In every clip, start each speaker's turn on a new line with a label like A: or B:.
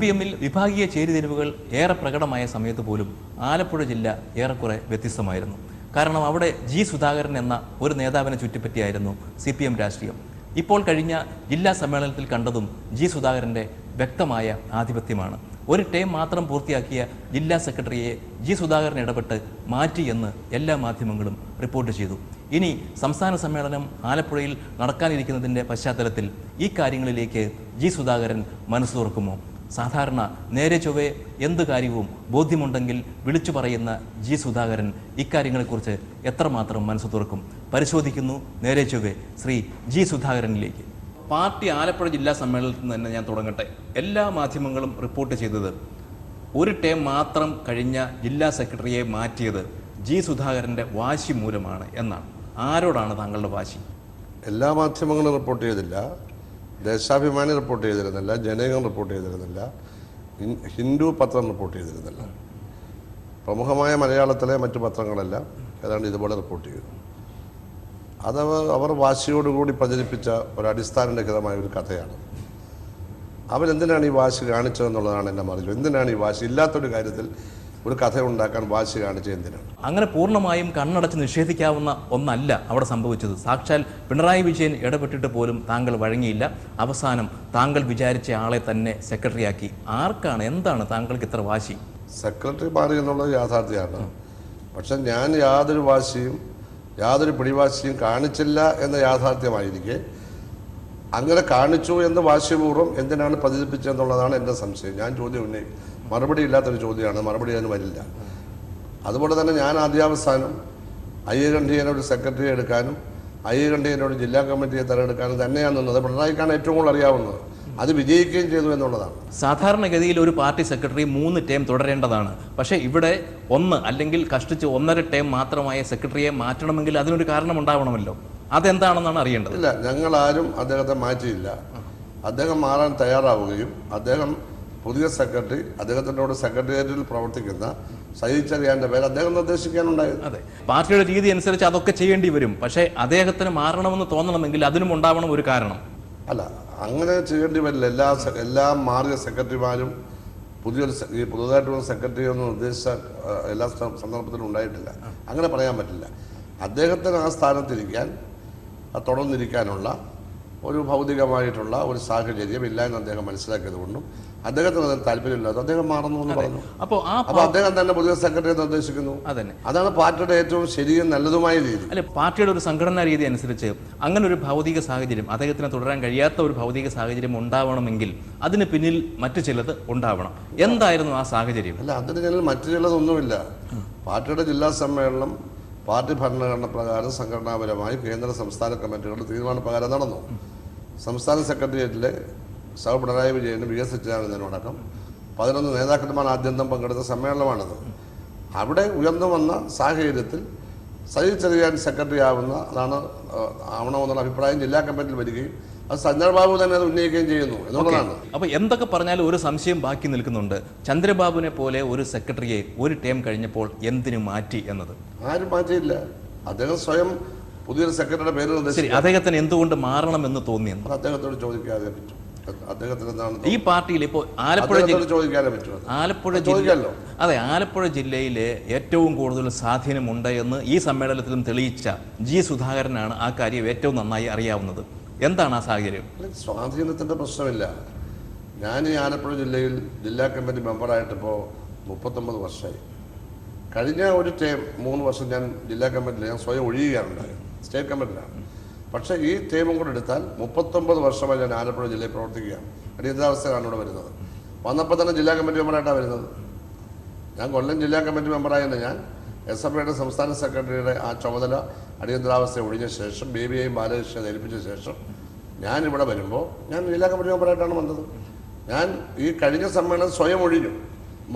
A: P എമ്മിൽ വിഭാഗീയ ചേരിതിരിവുകൾ ഏറെ പ്രകടമായ സമയത്ത് പോലും ആലപ്പുഴ ജില്ല ഏറെക്കുറെ വ്യത്യസ്തമായിരുന്നു. കാരണം അവിടെ ജി സുധാകരൻ എന്ന ഒരു നേതാവിനെ ചുറ്റിപ്പറ്റിയായിരുന്നു സി പി എം രാഷ്ട്രീയം. ഇപ്പോൾ കഴിഞ്ഞ ജില്ലാ സമ്മേളനത്തിൽ കണ്ടതും ജി സുധാകരന്റെ വ്യക്തമായ ആധിപത്യമാണ്. ഒരു ടേം മാത്രം പൂർത്തിയാക്കിയ ജില്ലാ സെക്രട്ടറിയെ ജി സുധാകരൻ ഇടപെട്ട് മാറ്റി എന്ന് എല്ലാ മാധ്യമങ്ങളും റിപ്പോർട്ട് ചെയ്തു. ഇനി സംസ്ഥാന സമ്മേളനം ആലപ്പുഴയിൽ നടക്കാനിരിക്കുന്നതിന്റെ പശ്ചാത്തലത്തിൽ ഈ കാര്യങ്ങളിലേക്ക് ജി സുധാകരൻ മനസ്സ് തുറക്കുമോ സാധാരണ നേരെ ചൊവ്വെ എന്ത് കാര്യവും ബോധ്യമുണ്ടെങ്കിൽ വിളിച്ചു പറയുന്ന ജി സുധാകരൻ ഇക്കാര്യങ്ങളെക്കുറിച്ച് എത്രമാത്രം മനസ്സ് തുറക്കും? പരിശോധിക്കുന്നു. നേരെ ചൊവ്വേ ശ്രീ ജി സുധാകരനിലേക്ക്. പാർട്ടി ആലപ്പുഴ ജില്ലാ സമ്മേളനത്തിൽ നിന്ന് തന്നെ ഞാൻ തുടങ്ങട്ടെ. എല്ലാ മാധ്യമങ്ങളും റിപ്പോർട്ട് ചെയ്തത് ഒരു ടേം മാത്രം കഴിഞ്ഞ ജില്ലാ സെക്രട്ടറിയെ മാറ്റിയത് ജി സുധാകരന്റെ വാശി മൂലമാണ് എന്നാണ്. ആരോടാണ് താങ്കളുടെ വാശി?
B: എല്ലാ മാധ്യമങ്ങളും റിപ്പോർട്ട് ചെയ്തില്ല. ദേശാഭിമാനി റിപ്പോർട്ട് ചെയ്തിരുന്നില്ല ജനകം റിപ്പോർട്ട് ചെയ്തിരുന്നില്ല ഹിന്ദു പത്രം റിപ്പോർട്ട് ചെയ്തിരുന്നില്ല. പ്രമുഖമായ മലയാളത്തിലെ മറ്റു പത്രങ്ങളെല്ലാം ഏതാണ്ട് ഇതുപോലെ റിപ്പോർട്ട് ചെയ്തു. അത് അവർ വാശിയോടുകൂടി പ്രചരിപ്പിച്ച ഒരു അടിസ്ഥാനരഹിതമായ ഒരു കഥയാണ്. അവരെന്തിനാണ് ഈ വാശി കാണിച്ചതെന്നുള്ളതാണ് എന്റെ മറിച്ചു. എന്തിനാണ് ഈ വാശി? ഇല്ലാത്തൊരു കാര്യത്തിൽ ഒരു കഥ ഉണ്ടാക്കാൻ വാശി കാണിച്ചത് എന്തിനാണ്?
A: അങ്ങനെ പൂർണമായും കണ്ണടച്ച് നിഷേധിക്കാവുന്ന ഒന്നല്ല അവിടെ സംഭവിച്ചത്. സാക്ഷാൽ പിണറായി വിജയൻ ഇടപെട്ടിട്ട് പോലും താങ്കൾ വഴങ്ങിയില്ല. അവസാനം താങ്കൾ വിചാരിച്ച ആളെ തന്നെ സെക്രട്ടറിയാക്കി. ആർക്കാണ്? എന്താണ് താങ്കൾക്ക് ഇത്ര വാശി?
B: സെക്രട്ടറി മാറി എന്നുള്ളത് യാഥാർത്ഥ്യമാണ്. പക്ഷെ ഞാൻ യാതൊരു വാശിയും യാതൊരു പിടിവാശിയും കാണിച്ചില്ല എന്ന യാഥാർത്ഥ്യമായിരിക്കെ. അങ്ങനെ കാണിച്ചു എന്ന് വാശിപൂർവം എന്തിനാണ് പ്രചരിപ്പിച്ചതെന്നുള്ളതാണ് എന്റെ സംശയം. ഞാൻ ചോദ്യം ഉന്നയിക്കും മറുപടി ഇല്ലാത്തൊരു ചോദ്യമാണ്. മറുപടി അതിന് വരില്ല. അതുപോലെ തന്നെ ഞാൻ ആദ്യാവസാനം അയ്യകണ്ഠിയനെ ഒരു സെക്രട്ടറിയെ എടുക്കാനും അയ്യകണ്ഠിയനെ ഒരു ജില്ലാ കമ്മിറ്റിയെ തെരഞ്ഞെടുക്കാനും തന്നെയാണ് നിന്നത്. പിണറായിക്കാണ് ഏറ്റവും കൂടുതൽ അറിയാവുന്നത്. അത് വിജയിക്കുകയും ചെയ്തു എന്നുള്ളതാണ്.
A: സാധാരണഗതിയിൽ ഒരു പാർട്ടി സെക്രട്ടറി മൂന്ന് ടേം തുടരേണ്ടതാണ്. പക്ഷേ ഇവിടെ ഒന്ന് അല്ലെങ്കിൽ കഷ്ടിച്ച് ഒന്നര ടേം മാത്രമായ സെക്രട്ടറിയെ മാറ്റണമെങ്കിൽ അതിനൊരു കാരണം ഉണ്ടാവണമല്ലോ അതെന്താണെന്നാണ് അറിയേണ്ടത്?
B: ഇല്ല ഞങ്ങൾ ആരും അദ്ദേഹത്തെ മാറ്റിയില്ല. അദ്ദേഹം മാറാൻ തയ്യാറാവുകയും അദ്ദേഹം പുതിയ സെക്രട്ടറി അദ്ദേഹത്തിന്റെ കൂടെ സെക്രട്ടേറിയറ്റിൽ പ്രവർത്തിക്കുന്ന സഹിച്ചറിയാന്റെ പേര് അദ്ദേഹം നിർദ്ദേശിക്കാനുണ്ടായത്.
A: അതെ. പാർട്ടിയുടെ രീതി അനുസരിച്ച് അതൊക്കെ ചെയ്യേണ്ടി വരും. പക്ഷേ അദ്ദേഹത്തിന് മാറണമെന്ന് തോന്നണമെങ്കിൽ അതിനും ഉണ്ടാവണം ഒരു കാരണം.
B: അല്ല അങ്ങനെ ചെയ്യേണ്ടി വരില്ല. എല്ലാ എല്ലാ മാറിയ സെക്രട്ടറിമാരും പുതിയൊരു ഈ പുതുതായിട്ട് വന്ന സെക്രട്ടറി ഒന്നും നിർദ്ദേശിച്ച എല്ലാ സന്ദർഭത്തിലും ഉണ്ടായിട്ടില്ല. അങ്ങനെ പറയാൻ പറ്റില്ല. അദ്ദേഹത്തിന് ആ സ്ഥാനത്തിരിക്കാൻ തുടർന്നിരിക്കാനുള്ള ഒരു ഭൗതികമായിട്ടുള്ള ഒരു സാഹചര്യം ഇല്ല എന്ന് അദ്ദേഹം മനസ്സിലാക്കിയത് കൊണ്ടും അദ്ദേഹത്തിന് അതിൽ താല്പര്യമില്ലാതെ അദ്ദേഹം മാറുന്നു എന്ന് പറഞ്ഞു.
A: അപ്പോൾ ആ
B: അപ്പൊ അദ്ദേഹം തന്നെ പുതിയ സെക്രട്ടറി നിർദ്ദേശിക്കുന്നു.
A: അതന്നെ.
B: അതാണ് പാർട്ടിയുടെ ഏറ്റവും ശരിയും നല്ലതുമായ രീതി.
A: അല്ലെ പാർട്ടിയുടെ ഒരു സംഘടനാ രീതി അനുസരിച്ച് അങ്ങനെ ഒരു ഭൗതിക സാഹചര്യം അദ്ദേഹത്തിന് തുടരാൻ കഴിയാത്ത ഒരു ഭൗതിക സാഹചര്യം ഉണ്ടാവണമെങ്കിൽ അതിന് പിന്നിൽ മറ്റു ചിലത് ഉണ്ടാവണം. എന്തായിരുന്നു ആ സാഹചര്യം?
B: അല്ല അതിന് പിന്നിൽ മറ്റു ചിലതൊന്നുമില്ല. പാർട്ടിയുടെ ജില്ലാ സമ്മേളനം പാർട്ടി ഭരണഘടന പ്രകാരം സംഘടനാപരമായി കേന്ദ്ര സംസ്ഥാന കമ്മിറ്റികളുടെ തീരുമാനപ്രകാരം നടന്നു. സംസ്ഥാന സെക്രട്ടേറിയറ്റിലെ സഹ പിണറായി വിജയനും വി എസ് സച്ചിദാനന്ദനുമടക്കം പതിനൊന്ന് നേതാക്കന്മാർ ആദ്യന്തം പങ്കെടുത്ത സമ്മേളനമാണിത്. അവിടെ ഉയർന്നു വന്ന സാഹചര്യത്തിൽ സജി ചെറിയാൻ സെക്രട്ടറി ആവുന്ന അതാണ് ആവണമെന്നുള്ള അഭിപ്രായം ജില്ലാ കമ്മിറ്റിയിൽ വരികയും അത് ചന്ദ്രബാബു ബാബു തന്നെ അത് ഉന്നയിക്കുകയും ചെയ്യുന്നു എന്നുള്ളതാണ്.
A: അപ്പൊ എന്തൊക്കെ പറഞ്ഞാലും ഒരു സംശയം ബാക്കി നിൽക്കുന്നുണ്ട്. ചന്ദ്രബാബുവിനെ പോലെ ഒരു സെക്രട്ടറിയെ ഒരു ടേം കഴിഞ്ഞപ്പോൾ എന്തിനു മാറ്റി എന്നത്?
B: ആരും മാറ്റിയില്ല. അദ്ദേഹം സ്വയം പുതിയൊരു സെക്രട്ടറിയുടെ പേര്
A: അദ്ദേഹത്തിന് എന്തുകൊണ്ട് മാറണമെന്ന് തോന്നിയെന്ന്?
B: അദ്ദേഹത്തോട് ചോദിക്കാതെ പറ്റും. അദ്ദേഹത്തിന് എന്താണ്
A: ഈ പാർട്ടിയിൽ ഇപ്പോൾ ആലപ്പുഴ ജില്ല ആലപ്പുഴ ജില്ല
B: ചോദിക്കാമല്ലോ.
A: അതെ ആലപ്പുഴ ജില്ലയിലെ ഏറ്റവും കൂടുതൽ സ്വാധീനമുണ്ട് എന്ന് ഈ സമ്മേളനത്തിലും തെളിയിച്ച ജി സുധാകരനാണ് ആ കാര്യം ഏറ്റവും നന്നായി അറിയാവുന്നത്. എന്താണ് ആ സാഹചര്യം?
B: സ്വാധീനത്തിന്റെ പ്രശ്നമില്ല. ഞാൻ ഈ ആലപ്പുഴ ജില്ലയിൽ ജില്ലാ കമ്മിറ്റി മെമ്പറായിട്ടിപ്പോൾ മുപ്പത്തൊമ്പത് വർഷമായി. കഴിഞ്ഞ ഒരു ടൈം മൂന്ന് വർഷം ഞാൻ ജില്ലാ കമ്മിറ്റിയിൽ ഞാൻ സ്വയം ഒഴിയുകയാണ്. സ്റ്റേറ്റ് കമ്മിറ്റിയിലാണ്. പക്ഷേ ഈ ടേമും കൂടെ എടുത്താൽ മുപ്പത്തൊമ്പത് വർഷമായി ഞാൻ ആലപ്പുഴ ജില്ലയിൽ പ്രവർത്തിക്കുകയാണ്. അടിയന്തരാവസ്ഥയാണ് ഇവിടെ വരുന്നത്. വന്നപ്പോൾ തന്നെ ജില്ലാ കമ്മിറ്റി മെമ്പറായിട്ടാണ് വരുന്നത്. ഞാൻ കൊല്ലം ജില്ലാ കമ്മിറ്റി മെമ്പറായിരുന്ന ഞാൻ എസ് എഫ് ഐയുടെ സംസ്ഥാന സെക്രട്ടറിയുടെ ആ ചുമതല അടിയന്തരാവസ്ഥ ഒഴിഞ്ഞ ശേഷം ബി ബി ഐയും ബാലകൃഷ്ണനെ ഏൽപ്പിച്ച ശേഷം ഞാൻ ഇവിടെ വരുമ്പോൾ ഞാൻ ജില്ലാ കമ്മിറ്റി മെമ്പറായിട്ടാണ് വന്നത്. ഞാൻ ഈ കഴിഞ്ഞ സമ്മേളനം സ്വയം ഒഴിഞ്ഞു.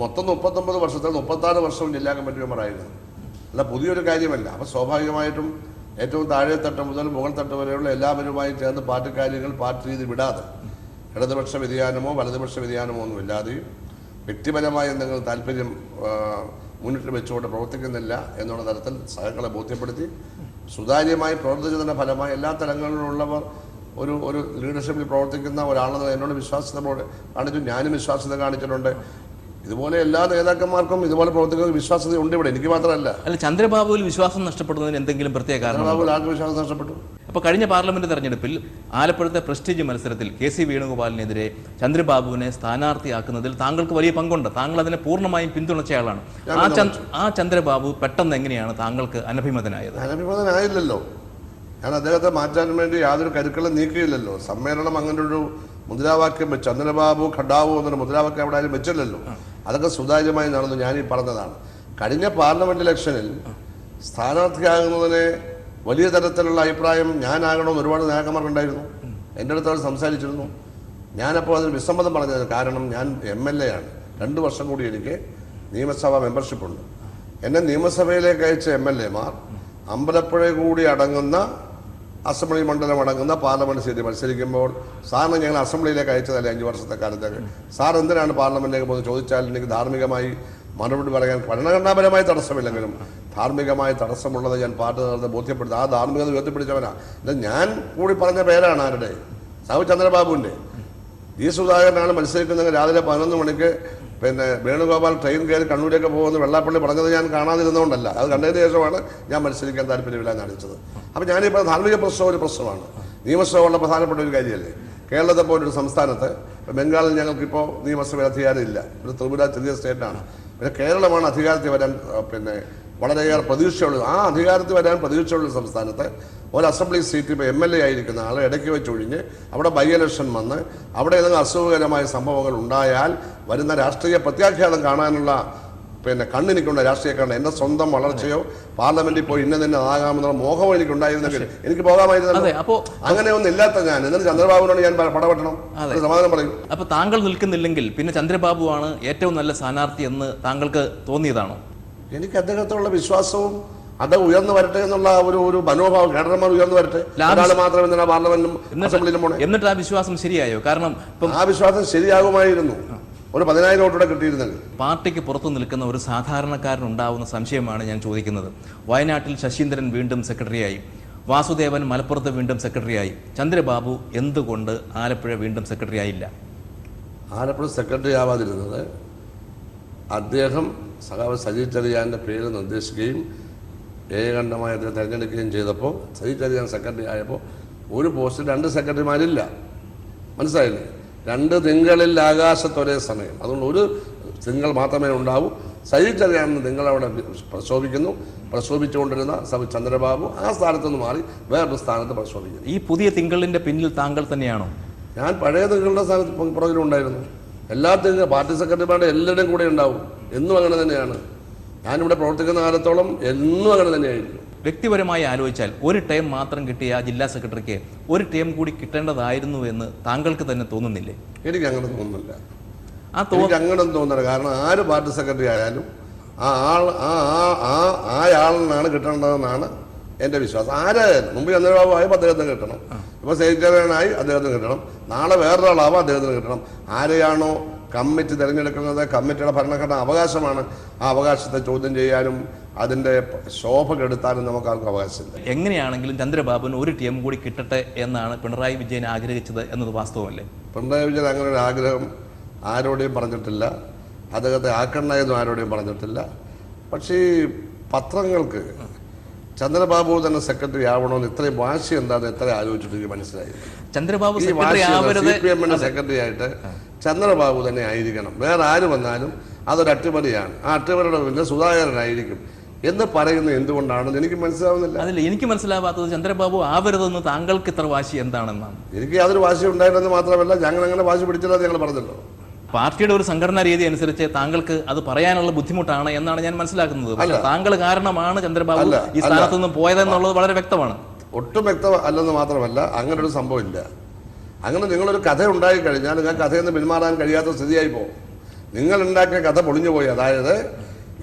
B: മൊത്തം മുപ്പത്തൊമ്പത് വർഷത്തിൽ മുപ്പത്താറ് വർഷവും ജില്ലാ കമ്മിറ്റി മെമ്പറായിരുന്നു. അല്ല പുതിയൊരു കാര്യമല്ല. അപ്പോൾ സ്വാഭാവികമായിട്ടും ഏറ്റവും താഴെ തട്ട് മുതൽ മുകൾ തട്ട് വരെയുള്ള എല്ലാവരുമായി ചേർന്ന് പാർട്ടി കാര്യങ്ങൾ പാർട്ടി രീതി വിടാതെ ഇടതുപക്ഷ വ്യതിയാനമോ വലതുപക്ഷ വ്യതിയാനമോ ഒന്നും ഇല്ലാതെയും വ്യക്തിപരമായ എന്തെങ്കിലും താല്പര്യം മുന്നിട്ട് വെച്ചുകൊണ്ട് പ്രവർത്തിക്കുന്നില്ല എന്നുള്ള തരത്തിൽ സഹകളെ ബോധ്യപ്പെടുത്തി സുതാര്യമായി പ്രവർത്തിച്ചതിന്റെ ഫലമായി എല്ലാ തലങ്ങളിലുള്ളവർ ഒരു ഒരു ലീഡർഷിപ്പിൽ പ്രവർത്തിക്കുന്ന ഒരാളെന്ന് എന്നോട് വിശ്വാസ്യത കാണിച്ചു. ഞാനും വിശ്വാസ്യത കാണിച്ചിട്ടുണ്ട്. ഇതുപോലെ എല്ലാ നേതാക്കന്മാർക്കും ഇതുപോലെ പ്രവർത്തിക്കുന്ന വിശ്വാസത ഉണ്ട് ഇവിടെ. എനിക്ക് മാത്രമല്ല.
A: അല്ല ചന്ദ്രബാബുവിൽ വിശ്വാസം നഷ്ടപ്പെടുന്നതിന് എന്തെങ്കിലും പ്രത്യേക കാരണം
B: ചന്ദ്രബാബു ആർക്ക് വിശ്വാസം നഷ്ടപ്പെട്ടു?
A: അപ്പോൾ കഴിഞ്ഞ പാർലമെന്റ് തെരഞ്ഞെടുപ്പിൽ ആലപ്പുഴത്തെ പ്രസ്റ്റീജ് മത്സരത്തിൽ കെ സി വേണുഗോപാലിനെതിരെ ചന്ദ്രബാബുവിനെ സ്ഥാനാർത്ഥിയാക്കുന്നതിൽ താങ്കൾക്ക് വലിയ പങ്കുണ്ട്. താങ്കൾ അതിനെ പൂർണമായും പിന്തുണച്ചയാളാണ്. ആ ചന്ദ് ആ ചന്ദ്രബാബു പെട്ടെന്ന് എങ്ങനെയാണ് താങ്കൾക്ക് അനഭിമതനായത്?
B: അനഭിമതനായില്ലല്ലോ. ഞാൻ അദ്ദേഹത്തെ മാറ്റാൻ വേണ്ടി യാതൊരു കരുക്കളും നീക്കിയില്ലല്ലോ. സമ്മേളനം അങ്ങനെ ഒരു മുദ്രാവാക്യം വെച്ച് ചന്ദ്രബാബു ഖഡാവു എന്നൊരു മുദ്രാവാക്യം അവിടെ ആരും വെച്ചില്ലല്ലോ. അതൊക്കെ സുതാര്യമായി നടന്നു. ഞാൻ ഈ പറഞ്ഞതാണ്. കഴിഞ്ഞ പാർലമെന്റ് ഇലക്ഷനിൽ സ്ഥാനാർത്ഥിയാകുന്നതിനെ വലിയ തരത്തിലുള്ള അഭിപ്രായം ഞാനാകണമെന്ന് ഒരുപാട് നേതാക്കന്മാരുണ്ടായിരുന്നു. എന്റെ അടുത്ത് അവർ സംസാരിച്ചിരുന്നു. ഞാനപ്പോൾ അതിന് വിസമ്മതം പറഞ്ഞത് കാരണം ഞാൻ എം എൽ എ ആണ്. രണ്ട് വർഷം കൂടി എനിക്ക് നിയമസഭാ മെമ്പർഷിപ്പുണ്ട്. എന്നെ നിയമസഭയിലേക്ക് അയച്ച എം എൽ എമാർ അമ്പലപ്പുഴ കൂടി അടങ്ങുന്ന അസംബ്ലി മണ്ഡലം അടങ്ങുന്ന പാർലമെന്റ് സീറ്റ് മത്സരിക്കുമ്പോൾ സാറിന് ഞങ്ങൾ അസംബ്ലിയിലേക്ക് അയച്ചതല്ലേ അഞ്ച് വർഷത്തെ കാലത്തേക്ക് സാർ എന്തിനാണ് പാർലമെന്റിലേക്ക് പോകുന്നത് ചോദിച്ചാൽ എനിക്ക് ധാർമ്മികമായി മറുപടി പറയാൻ ഭരണഘടനാപരമായ തടസ്സമില്ലെങ്കിലും ധാർമ്മികമായ തടസ്സമുള്ളത് ഞാൻ പാർട്ടി നേതൃത്വത്തെ ബോധ്യപ്പെടുത്തി. ആ ധാർമ്മികത ഉയർത്തിപ്പിടിച്ചവനാണ് ഇത് ഞാൻ കൂടി പറഞ്ഞ പേരാണ് ആരുടെ? സാഹു ചന്ദ്രബാബുവിന്റെ ഈ സുധാകരനാണ് മത്സരിക്കുന്നത് രാവിലെ പതിനൊന്ന് മണിക്ക് പിന്നെ വേണുഗോപാൽ ട്രെയിൻ കയറി കണ്ണൂരേക്ക് പോകുമെന്ന് വെള്ളാപ്പള്ളി പറഞ്ഞത് ഞാൻ കാണാതിരുന്നതുകൊണ്ടല്ല. അത് കണ്ടതിന് ശേഷമാണ് ഞാൻ മത്സരിക്കാൻ താല്പര്യമില്ല കാണിച്ചത്. അപ്പം ഞാനിപ്പോൾ ധാർമ്മിക പ്രശ്നം ഒരു പ്രശ്നമാണ്. നിയമസഭ ഉള്ള പ്രധാനപ്പെട്ട ഒരു കാര്യമല്ലേ? കേരളത്തെ പോലൊരു സംസ്ഥാനത്ത് ബംഗാളിൽ ഞങ്ങൾക്കിപ്പോൾ നിയമസഭ അധികാരമില്ല. ഒരു ത്രിപുര ചെറിയ സ്റ്റേറ്റാണ് പിന്നെ കേരളമാണ് അധികാരത്തിൽ വരാൻ പിന്നെ വളരെയേറെ പ്രതീക്ഷയുള്ള. ആ അധികാരത്തിൽ വരാൻ പ്രതീക്ഷയുള്ള സംസ്ഥാനത്ത് ഒരു അസംബ്ലി സീറ്റ് ഇപ്പോൾ എം എൽ എ ആയിരിക്കുന്ന ആൾ ഇടയ്ക്ക് വെച്ച് ഒഴിഞ്ഞ് അവിടെ ബൈ ഇലക്ഷൻ വന്ന് അവിടെ ഏതെങ്കിലും അസുഖകരമായ സംഭവങ്ങൾ ഉണ്ടായാൽ വരുന്ന രാഷ്ട്രീയ പ്രത്യാഘാതം കാണാനുള്ള പിന്നെ കണ്ണെനിക്കുണ്ട്. രാഷ്ട്രീയക്കാരൻ എന്റെ സ്വന്തം വളർച്ചയോ പാർലമെന്റിൽ പോയി ഇന്ന തന്നെ ആകാമെന്നുള്ള മോഹമോ എനിക്ക് പോകാമായിരുന്നല്ലോ.
A: അതെ അപ്പോൾ
B: അങ്ങനെ ഒന്നും ഇല്ലാത്ത ഞാൻ. എന്നിട്ട് ചന്ദ്രബാബുവിനോട് ഞാൻ പടപെട്ടണം. സമാധാനം പറയും.
A: അപ്പൊ താങ്കൾ നിൽക്കുന്നില്ലെങ്കിൽ പിന്നെ ചന്ദ്രബാബു ആണ് ഏറ്റവും നല്ല സ്ഥാനാർത്ഥി എന്ന് താങ്കൾക്ക് തോന്നിയതാണോ?
B: എനിക്ക് അദ്ദേഹത്തോടുള്ള വിശ്വാസവും അത് ഉയർന്നു വരട്ടെ എന്നുള്ള ഒരു ഒരു മനോഭാവം കേഡർമാർ ഉയർന്നു വരട്ടെ. ഒരാൾ മാത്രം എന്തിനാ പാർലമെന്റിലും അസംബ്ലിയിലും പോണേ.
A: എന്നിട്ട് ആ വിശ്വാസം ശരിയായോ? കാരണം ഇപ്പം
B: ആ വിശ്വാസം ശരിയാകുമായിരുന്നു. ഒരു പതിനായിരം വോട്ടോടെ കിട്ടിയിരുന്നെങ്കിൽ.
A: പാർട്ടിക്ക് പുറത്തു നിൽക്കുന്ന ഒരു സാധാരണക്കാരൻ ഉണ്ടാവുന്ന സംശയമാണ് ഞാൻ ചോദിക്കുന്നത്. വയനാട്ടിൽ ശശീന്ദ്രൻ വീണ്ടും സെക്രട്ടറിയായി. വാസുദേവൻ മലപ്പുറത്ത് വീണ്ടും സെക്രട്ടറിയായി. ചന്ദ്രബാബു എന്തുകൊണ്ട് ആലപ്പുഴ വീണ്ടും സെക്രട്ടറി ആയില്ല
B: ആലപ്പുഴ സെക്രട്ടറി ആവാതിരുന്നത് അദ്ദേഹം സഖാവ് സജി ചെറിയാന്റെ പേര് നിർദ്ദേശിക്കുകയും ഏകകണ്ഠമായി അദ്ദേഹം തിരഞ്ഞെടുക്കുകയും ചെയ്തപ്പോൾ സജി ചെറിയാൻ സെക്രട്ടറി ആയപ്പോൾ ഒരു പോസ്റ്റിൽ രണ്ട് സെക്രട്ടറിമാരില്ല മനസ്സിലായില്ലേ? രണ്ട് തിങ്കളിൽ ആകാശത്തൊരേ സമയം. അതുകൊണ്ട് ഒരു തിങ്കൾ മാത്രമേ ഉണ്ടാവൂ. സജി ചെറിയാൻ തിങ്കൾ അവിടെ പ്രശോഭിക്കുന്നു. പ്രശോഭിച്ചുകൊണ്ടിരുന്ന സബ് ചന്ദ്രബാബു ആ സ്ഥാനത്ത് നിന്ന് മാറി വേറൊരു സ്ഥാനത്ത് പ്രശോഭിക്കുന്നു.
A: ഈ പുതിയ തിങ്കളിന്റെ പിന്നിൽ താങ്കൾ തന്നെയാണോ?
B: ഞാൻ പഴയ തിങ്കളുടെ സ്ഥാനത്ത് പുറകിലുണ്ടായിരുന്നു. എല്ലാ തിങ്കൾ പാർട്ടി സെക്രട്ടറിമാരുടെ എല്ലാവരുടെയും കൂടെ ഉണ്ടാവും. എന്നും അങ്ങനെ തന്നെയാണ്. ഞാനിവിടെ പ്രവർത്തിക്കുന്ന കാലത്തോളം എന്നും അങ്ങനെ തന്നെയായിരുന്നു
A: വ്യക്തിപരമായി ആലോചിച്ചാൽ ഒരു ടൈം മാത്രം കിട്ടിയ ആ ജില്ലാ സെക്രട്ടറിക്ക് ഒരു ടൈം കൂടി കിട്ടേണ്ടതായിരുന്നു എന്ന് താങ്കൾക്ക് തന്നെ തോന്നുന്നില്ലേ?
B: എനിക്ക് അങ്ങനെ തോന്നുന്നില്ല.
A: ആ തോന്നി
B: എനിക്ക് അങ്ങനെ തോന്നുന്നില്ല. കാരണം ആര് പാർട്ടി സെക്രട്ടറി ആയാലും ആ ആൾ ആ ആ ആ ആയാളിനാണ് കിട്ടേണ്ടതെന്നാണ് എന്റെ വിശ്വാസം. ആരായാലും മുമ്പ് ചന്ദ്രബാബു ആയപ്പോൾ അദ്ദേഹത്തിന് കിട്ടണം. ഇപ്പോൾ സെക്രട്ടറിയനായി അദ്ദേഹത്തിന് കിട്ടണം. നാളെ വേറൊരാളാവും അദ്ദേഹത്തിന് കിട്ടണം. ആരെയാണോ കമ്മിറ്റി തിരഞ്ഞെടുക്കുന്നത് കമ്മിറ്റിയുടെ ഭരണഘടന അവകാശമാണ് ആ അവകാശത്തെ ചോദ്യം ചെയ്യാനും അതിന്റെ ശോഭ കെടുത്താനും നമുക്ക് ആർക്കും അവകാശമില്ല.
A: എങ്ങനെയാണെങ്കിലും ചന്ദ്രബാബുന് ഒരു ടീം കൂടി കിട്ടട്ടെ എന്നാണ് പിണറായി വിജയൻ ആഗ്രഹിച്ചത് എന്നത് വാസ്തവമല്ലേ?
B: പിണറായി വിജയൻ അങ്ങനെ ഒരു ആഗ്രഹം ആരോടെയും പറഞ്ഞിട്ടില്ല. അദ്ദേഹത്തെ ആക്കണ്ട എന്നും ആരോടെയും പറഞ്ഞിട്ടില്ല. പക്ഷേ പത്രങ്ങൾക്ക് ചന്ദ്രബാബു തന്നെ സെക്രട്ടറി ആവണമെന്ന് ഇത്രയും വാശി എന്താണെന്ന് എത്ര ആലോചിച്ചിട്ട് എനിക്ക് മനസ്സിലായി
A: ചന്ദ്രബാബു സെക്രട്ടറി
B: ആയിട്ട് ചന്ദ്രബാബു തന്നെ ആയിരിക്കണം. വേറെ ആര് വന്നാലും അതൊരു അട്ടിമറിയാണ്. ആ അട്ടിമറിയുടെ പിന്നെ സുധാകരനായിരിക്കും എന്ന് പറയുന്ന എന്തുകൊണ്ടാണെന്ന് എനിക്ക് മനസ്സിലാവുന്നില്ല.
A: അതില്ല എനിക്ക് മനസ്സിലാവാത്തത് ചന്ദ്രബാബു ആവരുതെന്ന് താങ്കൾക്ക് ഇത്ര വാശി എന്താണെന്നാണ്.
B: എനിക്ക് യാതൊരു വാശി ഉണ്ടായിരുന്നെന്ന് മാത്രമല്ല ഞങ്ങൾ അങ്ങനെ വാശി പിടിച്ചില്ല ഞങ്ങൾ പറഞ്ഞല്ലോ.
A: പാർട്ടിയുടെ ഒരു സംഘടനാ രീതി അനുസരിച്ച് താങ്കൾക്ക് അത് പറയാനുള്ള ബുദ്ധിമുട്ടാണ് എന്നാണ് ഞാൻ മനസ്സിലാക്കുന്നത്. പക്ഷേ താങ്കൾ കാരണമാണ് ചന്ദ്രബാബു ഈ. സ്ഥാനത്ത് നിന്ന് പോയതെന്നുള്ളത് വളരെ വ്യക്തമാണ്.
B: ഒട്ടും വ്യക്തം അല്ലെന്ന് മാത്രമല്ല അങ്ങനെ ഒരു സംഭവമില്ല. അങ്ങനെ നിങ്ങളൊരു കഥ ഉണ്ടായി കഴിഞ്ഞാൽ ഞാൻ കഥയിൽ നിന്ന് പിന്മാറാൻ കഴിയാത്ത സ്ഥിതിയായി പോകും. നിങ്ങൾ ഉണ്ടാക്കിയ കഥ പൊളിഞ്ഞു പോയി. അതായത്